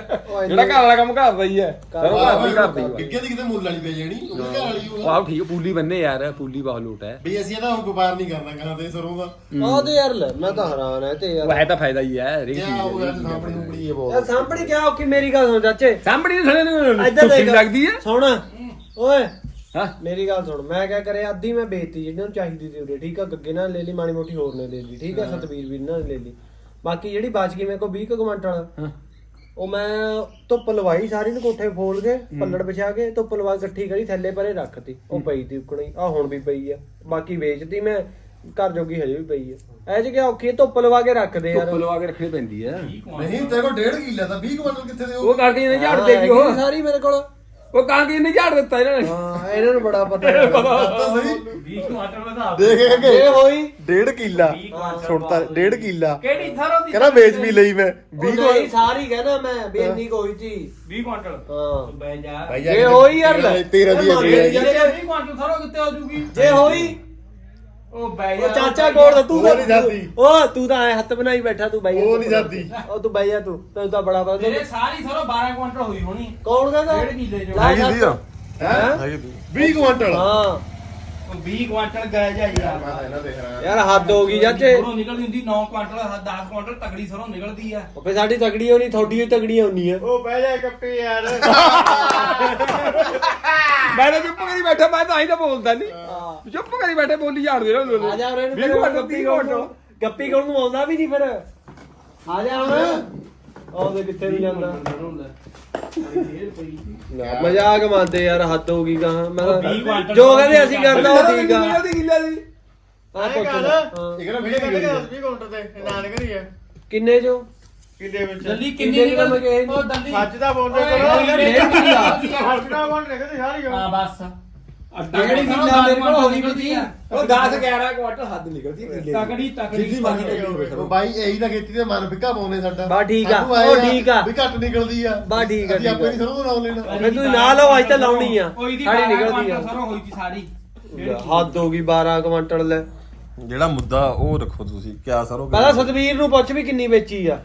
ਜਿਹੜਾ ਘਰ ਵਾਲਾ ਕੰਮ ਕਰਦਾ ਹੀ ਹੈ। ਸਰੋਂ ਘਰ ਦੀ ਕਰਦੀ ਹੈ ਬਿੱਗੇ ਦੀ ਕਿਤੇ ਮੁੱਲ ਵਾਲੀ ਪੈ ਜਾਣੀ? ਉਹ ਘਰ ਵਾਲੀ ਉਹ? ਆਹ ਠੀਕ ਹੈ, ਪੂਲੀ ਬੰਨੇ ਯਾਰ ਪੂਲੀ ਬਹੁਤ ਲੋਟ ਹੈ। ਵੀ ਅਸੀਂ ਇਹਦਾ ਹੁਣ ਵਪਾਰ ਨਹੀਂ ਕਰਨਾ ਕਾਂ ਦੇ ਸਰੋਂ ਦਾ। ਉਹ ਤੇ ਯਾਰ ਲੈ ਮੈਂ ਤਾਂ ਹੈਰਾਨ ਹੈ ਤੇ ਉਹ ਯਾਰ ਹੈ ਤਾਂ ਫਾਇਦਾ ਹੀ ਹੈ ਹਰੇਕ ਕਿਆ ਉਹ ਯਾਰ ਸਾਹਮਣੇ ਉਪੜੀ ਹੈ ਯਾਰ ਬਹੁਤ ਸਾਹਮਣੇ ਕਿਆ ਔਖੀ ਮੇਰੀ ਗੱਲ ਸੁਣ ਚਾਚੇ। ਸਾਹਮਣੇ ਨੂੰ ਥਲੇ ਨੂੰ ਇੱਧਰ ਸੁੱਖੀ ਦੇਖ ਲੱਗਦੀ ਹੈ। ਸੁਣ ਓਏ। ਹਾਂ। ਮੇਰੀ ਗੱਲ ਸੁਣ ਮੈਂ ਕਿਆ ਕਰਿਆ ਅੱਧੀ ਮੈਂ ਵੇਚਤੀ ਜਿਹੜੀ ਉਹਨੂੰ ਚਾਹੀਦੀ ਸੀ ਉਰੇ ਠੀਕ ਆ? ਗੱਗੇ ਨਾਲ ਲੈ ਲਈ ਮਾੜੀ ਮੋਟੀ ਹੋਰ ਨੇ ਲੈ ਲਈ ਠੀਕ ਆ? ਸਤਬੀਰ ਵੀਰ ਨਾਲ ਲੈ ਲਈ। ਬਾਕੀ ਜਿਹੜੀ ਬਚ ਗਈ ਮੇਰੇ ਕੋਲ 20 ਕੁ ਕੁਇੰਟਲ ਹਾਂ। ਉਹ ਮੈਂ ਧੁੱਪ ਲਵਾਈ ਸਾਰੀ ਨੂੰ ਕੋਠੇ ਫੋਲ ਕੇ ਪੱਲੜ ਵਿਛਾ ਕੇ ਧੁੱਪ ਲਵਾ ਇਕੱਠੀ ਕਰੀ ਥੱਲੇ ਪਰੇ ਰੱਖਤੀ। ਉਹ ਪਈ ਤੀ ਉਕਣੀ ਆ ਹੁਣ ਵੀ ਪਈ ਆ। ਬਾਕੀ ਵੇਚਤੀ ਮੈਂ ਘਰ ਜੋਗੀ ਹਜੇ ਵੀ ਪਈ ਆ। ਐ ਚ ਕਿਆ ਔਖੀ ਆ, ਧੁੱਪ ਲਵਾ ਕੇ ਰੱਖਦੇ ਯਾਰ। ਧੁੱਪ ਲਵਾ ਕੇ ਰੱਖਣੀ ਪੈਂਦੀ ਹੈ ਨਹੀਂ ਤੇਰੇ ਕੋਲ 1.5 ਕਿੱਲਾ ਤਾਂ 20 ਕੁਇੰਟਲ ਕਿੱਥੇ ਦੇ ਉਹ ਕਰਕੇ ਇਹਨੇ ਝਾੜ ਦੇਗੀ ਉਹ। ਹੈਗੀ ਸਾਰੀ ਮੇਰੇ ਕੋਲ। ਉਹ ਕਾਂਗੀ ਇਹਨੇ ਝਾੜ ਦਿੱਤਾ ਇਹਨਾਂ ਨੇ? ਹਾਂ ਇਹਨਾਂ ਨੂੰ ਬੜਾ ਪਤਾ ਹੈ। ਤਾਂ ਸਹੀ। 20 ਟਮਾਟਰ ਵਧਾ ਦੇਖ ਇਹ ਇਹ ਹੋਈ? 1.5 ਕਿੱਲਾ। ਸੁਣਤਾ 1.5 ਕਿੱਲਾ। ਕਿਹੜੀ ਸਰੋਂ ਦੀ ਕਹਿੰਦਾ ਵੇਚ ਵੀ ਲਈ ਮੈਂ। 20 ਉਹ ਨਹੀਂ ਸਾਰੀ ਕਹਿਣਾ ਮੈਂ ਵੀ ਇੰਨੀ ਕੋਈ ਸੀ। 20 ਕੁਇੰਟਲ ਹਾਂ। ਬੈ ਜਾ ਇਹ ਹੋਈ ਯਾਰ ਲੈ। ਤੇਰਾ ਦੀ ਅਗਲੀ ਹੈ ਜੀ। ਜੇ 20 ਕੁਇੰਟਲ ਸਰੋਂ ਕਿੱਥੇ ਹੋ ਜੂਗੀ। ਜੇ ਹੋਈ ਉਹ ਬੈ ਉਹ ਚਾਚਾ ਕੋਲ ਤਾਂ ਤੂੰ ਉਹ ਨਹੀਂ ਜਾਂਦੀ। ਉਹ ਤੂੰ ਤਾਂ ਐ ਹੱਥ ਬਣਾਈ ਬੈਠਾ ਤੂੰ ਬਾਈ ਉਹ ਨਹੀਂ ਜਾਂਦੀ। ਉਹ ਤੂੰ ਬਾਈ ਜਾ ਤੂੰ। ਤੈਨੂੰ ਤਾਂ ਬੜਾ ਪਤਾ। ਤੇਰੇ ਸਾਰੀ ਸਰੋਂ 12 ਕੁਇੰਟਲ ਹੋਈ ਹੋਣੀ। ਕੌਣ ਕਹਿੰਦਾ? ਡੇਢ ਕਿੱਲੇ ਚੋਂ। ਲਾ ਹੈਗੀ ਸੱਤ। ਦੀ ਆ। ਹੈਂ? 20 ਕੁਇੰਟਲ ਹਾਂ। 20 ਕੁਇੰਟਲ ਗਏ ਜਾ ਯਾਰ ਮੈਂ ਤਾਂ ਇਹਨਾਂ ਦੇਖ ਰਿਹਾ ਯਾਰ ਹੱਦ ਹੋ ਗਈ ਚਾਚੇ। ਸਰੋਂ ਨਿਕਲਦੀ ਹੁੰਦੀ 9 ਕੁਇੰਟਲ 10 ਕੁਇੰਟਲ ਤਗੜੀ ਸਰੋਂ ਨਿਕਲਦੀ ਆ। ਫੇ ਸਾਡੀ ਤਗੜੀ ਹੋਣੀ ਤੁਹਾਡੀ ਵੀ ਤਗੜੀ ਹੋਣੀ ਆ। ਉਹ ਬਹਿ ਜਾ ਕੱਪੀ ਯਾਰ। ਮੈਂ ਤਾਂ ਚੁੱਪ ਕਰੀ ਬੈਠਾ ਮੈਂ ਤਾਂ ਹੀ ਤਾਂ ਬੋਲਦਾ ਨਹੀਂ ਚੁੱਪ ਕਰੀ ਬੈਠੇ ਬੋਲੀ ਝਾੜ ਦੇ ਰਹੇ ਆ ਜਾ ਉਰੇ ਨੂੰ ਵੀਹ ਫਿਰ ਕੁਆਂਟਲ, ਗੱਪੀ ਤੀਹ ਕੋਲ ਨੂੰ। ਕੁਆਂਟਲ। ਗੱਪੀ ਕੋਲ ਨੂੰ ਆਉਂਦਾ ਵੀ ਨਹੀਂ ਫਿਰ। ਆ ਜਾ ਹੁਣ। ਆਉਂਦੇ ਕਿੱਥੇ ਵੀ ਜਾਂਦਾ? ਲੈ, ਮਜ਼ਾਕ ਮੰਨਦੇ ਯਾਰ ਹੱਦ ਹੋ ਗਈ ਗਾ ਮੈਂ ਤਾਂ ਜੋ ਕਹਿੰਦੇ ਅਸੀਂ ਕਰਦਾ ਉਹ ਠੀਕ ਆ। ਦੀ ਗਿੱਲਾ ਦੀ? ਆ ਪੁੱਛ ਗੱਲ। ਲੈ। ਹਾਂ। ਇਹ ਕਹਿੰਦਾ ਵੀਡੀਓ ਕੱਢ ਵੀਡੀਓ ਕੇ 20 ਕਾਊਂਟਰ ਤੇ ਨਾਨ ਕਰੀ ਹੈ ਕਿੰਨੇ ਚੋਂ? ਕਿੱਡੇ ਵਿੱਚ? ਦੱਲੀ ਕਿੰਨੇ ਨਿਕਲ? ਗਏ? ਉਹ ਦੱਲੀ। ਸੱਚ ਦਾ ਬੋਲਦੇ ਓਏ, ਕਰੋ। ਕਿੱਲਾ। ਸੱਚ ਦਾ ਬੋਲ ਨਿਕਲਦੀ ਸਾਰੀ ਹਾਂ ਬਸ। ਜਿਹੜੀ ਕਿੱਲਾ ਮੇਰੇ ਕੋਲ ਹੋਣੀ ਨਿਕਲਦੀ ਆ। ਉਹ 10 11 ਕੁਆਟਰ ਹੱਦ ਨਿਕਲਦੀ ਕਿੱਲੇ ਤਕੜੀ ਤਕੜੀ ਜਿੱਦੀ ਮਰਜ਼ੀ ਹੋਵੇ ਉਹ ਬਾਈ ਇਹੀ ਤਾਂ ਖੇਤੀ ਦੇ ਮਨ ਫਿੱਕਾ ਪਾਉਨੇ ਸਾਡਾ। ਬਾ ਠੀਕ ਆ, ਉਹ ਠੀਕ ਆ। ਵੀ ਘੱਟ ਨਿਕਲਦੀ ਆ। ਬਾ ਠੀਕ ਆ, ਅਸੀਂ ਆਪੇ। ਨਹੀਂ ਸਰੋਂ ਤੋਂ ਨਾਮ ਲੈਣਾ ਫਿਰ ਤੁਸੀਂ ਨਾ ਲਓ ਅੱਜ ਤਾਂ ਲਾਉਣੀ ਆ। ਸਾਡੀ 12 ਨਿਕਲਦੀ ਆ। ਸਰੋਂ ਹੋਈ ਸੀ ਸਾਰੀ। ਹੱਦ ਹੋ ਗਈ 12 ਕੁਇੰਟਲ ਲੈ। ਜਿਹੜਾ ਮੁੱਦਾ ਉਹ ਰੱਖੋ ਤੁਸੀਂ ਕਿਆ ਸਰੋਂ ਪਹਿਲਾਂ ਸਤਵੀਰ ਨੂੰ ਪੁੱਛ ਵੀ ਕਿੰਨੀ ਵੇਚੀ ਆ।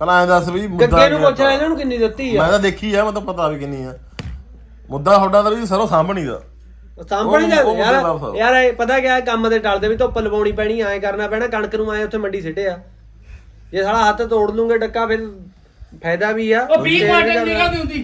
ਪਹਿਲਾਂ ਐਂ ਦੱਸ ਵੀ ਮੁੱਦਾ ਗੱਗੇ ਨੂੰ ਪੁੱਛਿਆ ਇਹਨਾਂ ਨੂੰ ਕਿੰਨੀ ਦਿੱਤੀ ਮੈਂ ਆ ਤਾਂ ਦੇਖੀ ਆ ਮੈਨੂੰ ਪਤਾ ਵੀ ਕਿੰਨੀ ਆ। ਮੁੱਦਾ ਤੁਹਾਡਾ ਤਾਂ ਵੀ ਸਰੋਂ ਸਾਂਭਣੀ ਦਾ। ਸਾਂਭਣੀ ਉਹ- ਦਾ ਉਹ ਯਾਰ। ਯਾਰ ਇਹ ਪਤਾ ਕਿਆ ਕੰਮ ਦੇ ਟਲਦੇ ਵੀ ਧੁੱਪ ਲਵਾਉਣੀ ਪੈਣੀ ਐ ਕਰਨਾ ਪੈਣਾ ਕਣਕ ਨੂੰ ਆਏ ਉੱਥੇ ਮੰਡੀ ਸਿੱਟਿਆ ਜੇ ਸਾਲਾ ਹੱਥ ਤੋੜ ਲੂਗੇ ਡੱਕਾ ਫਿਰ ਫਾਇਦਾ ਵੀ ਆ। ਉਹ 20 ਤੇ ਇਹ ਵੀ ਕੁਇੰਟਲ ਗੱਲ ਆ। ਨਿਕਲਦੀ ਹੁੰਦੀ।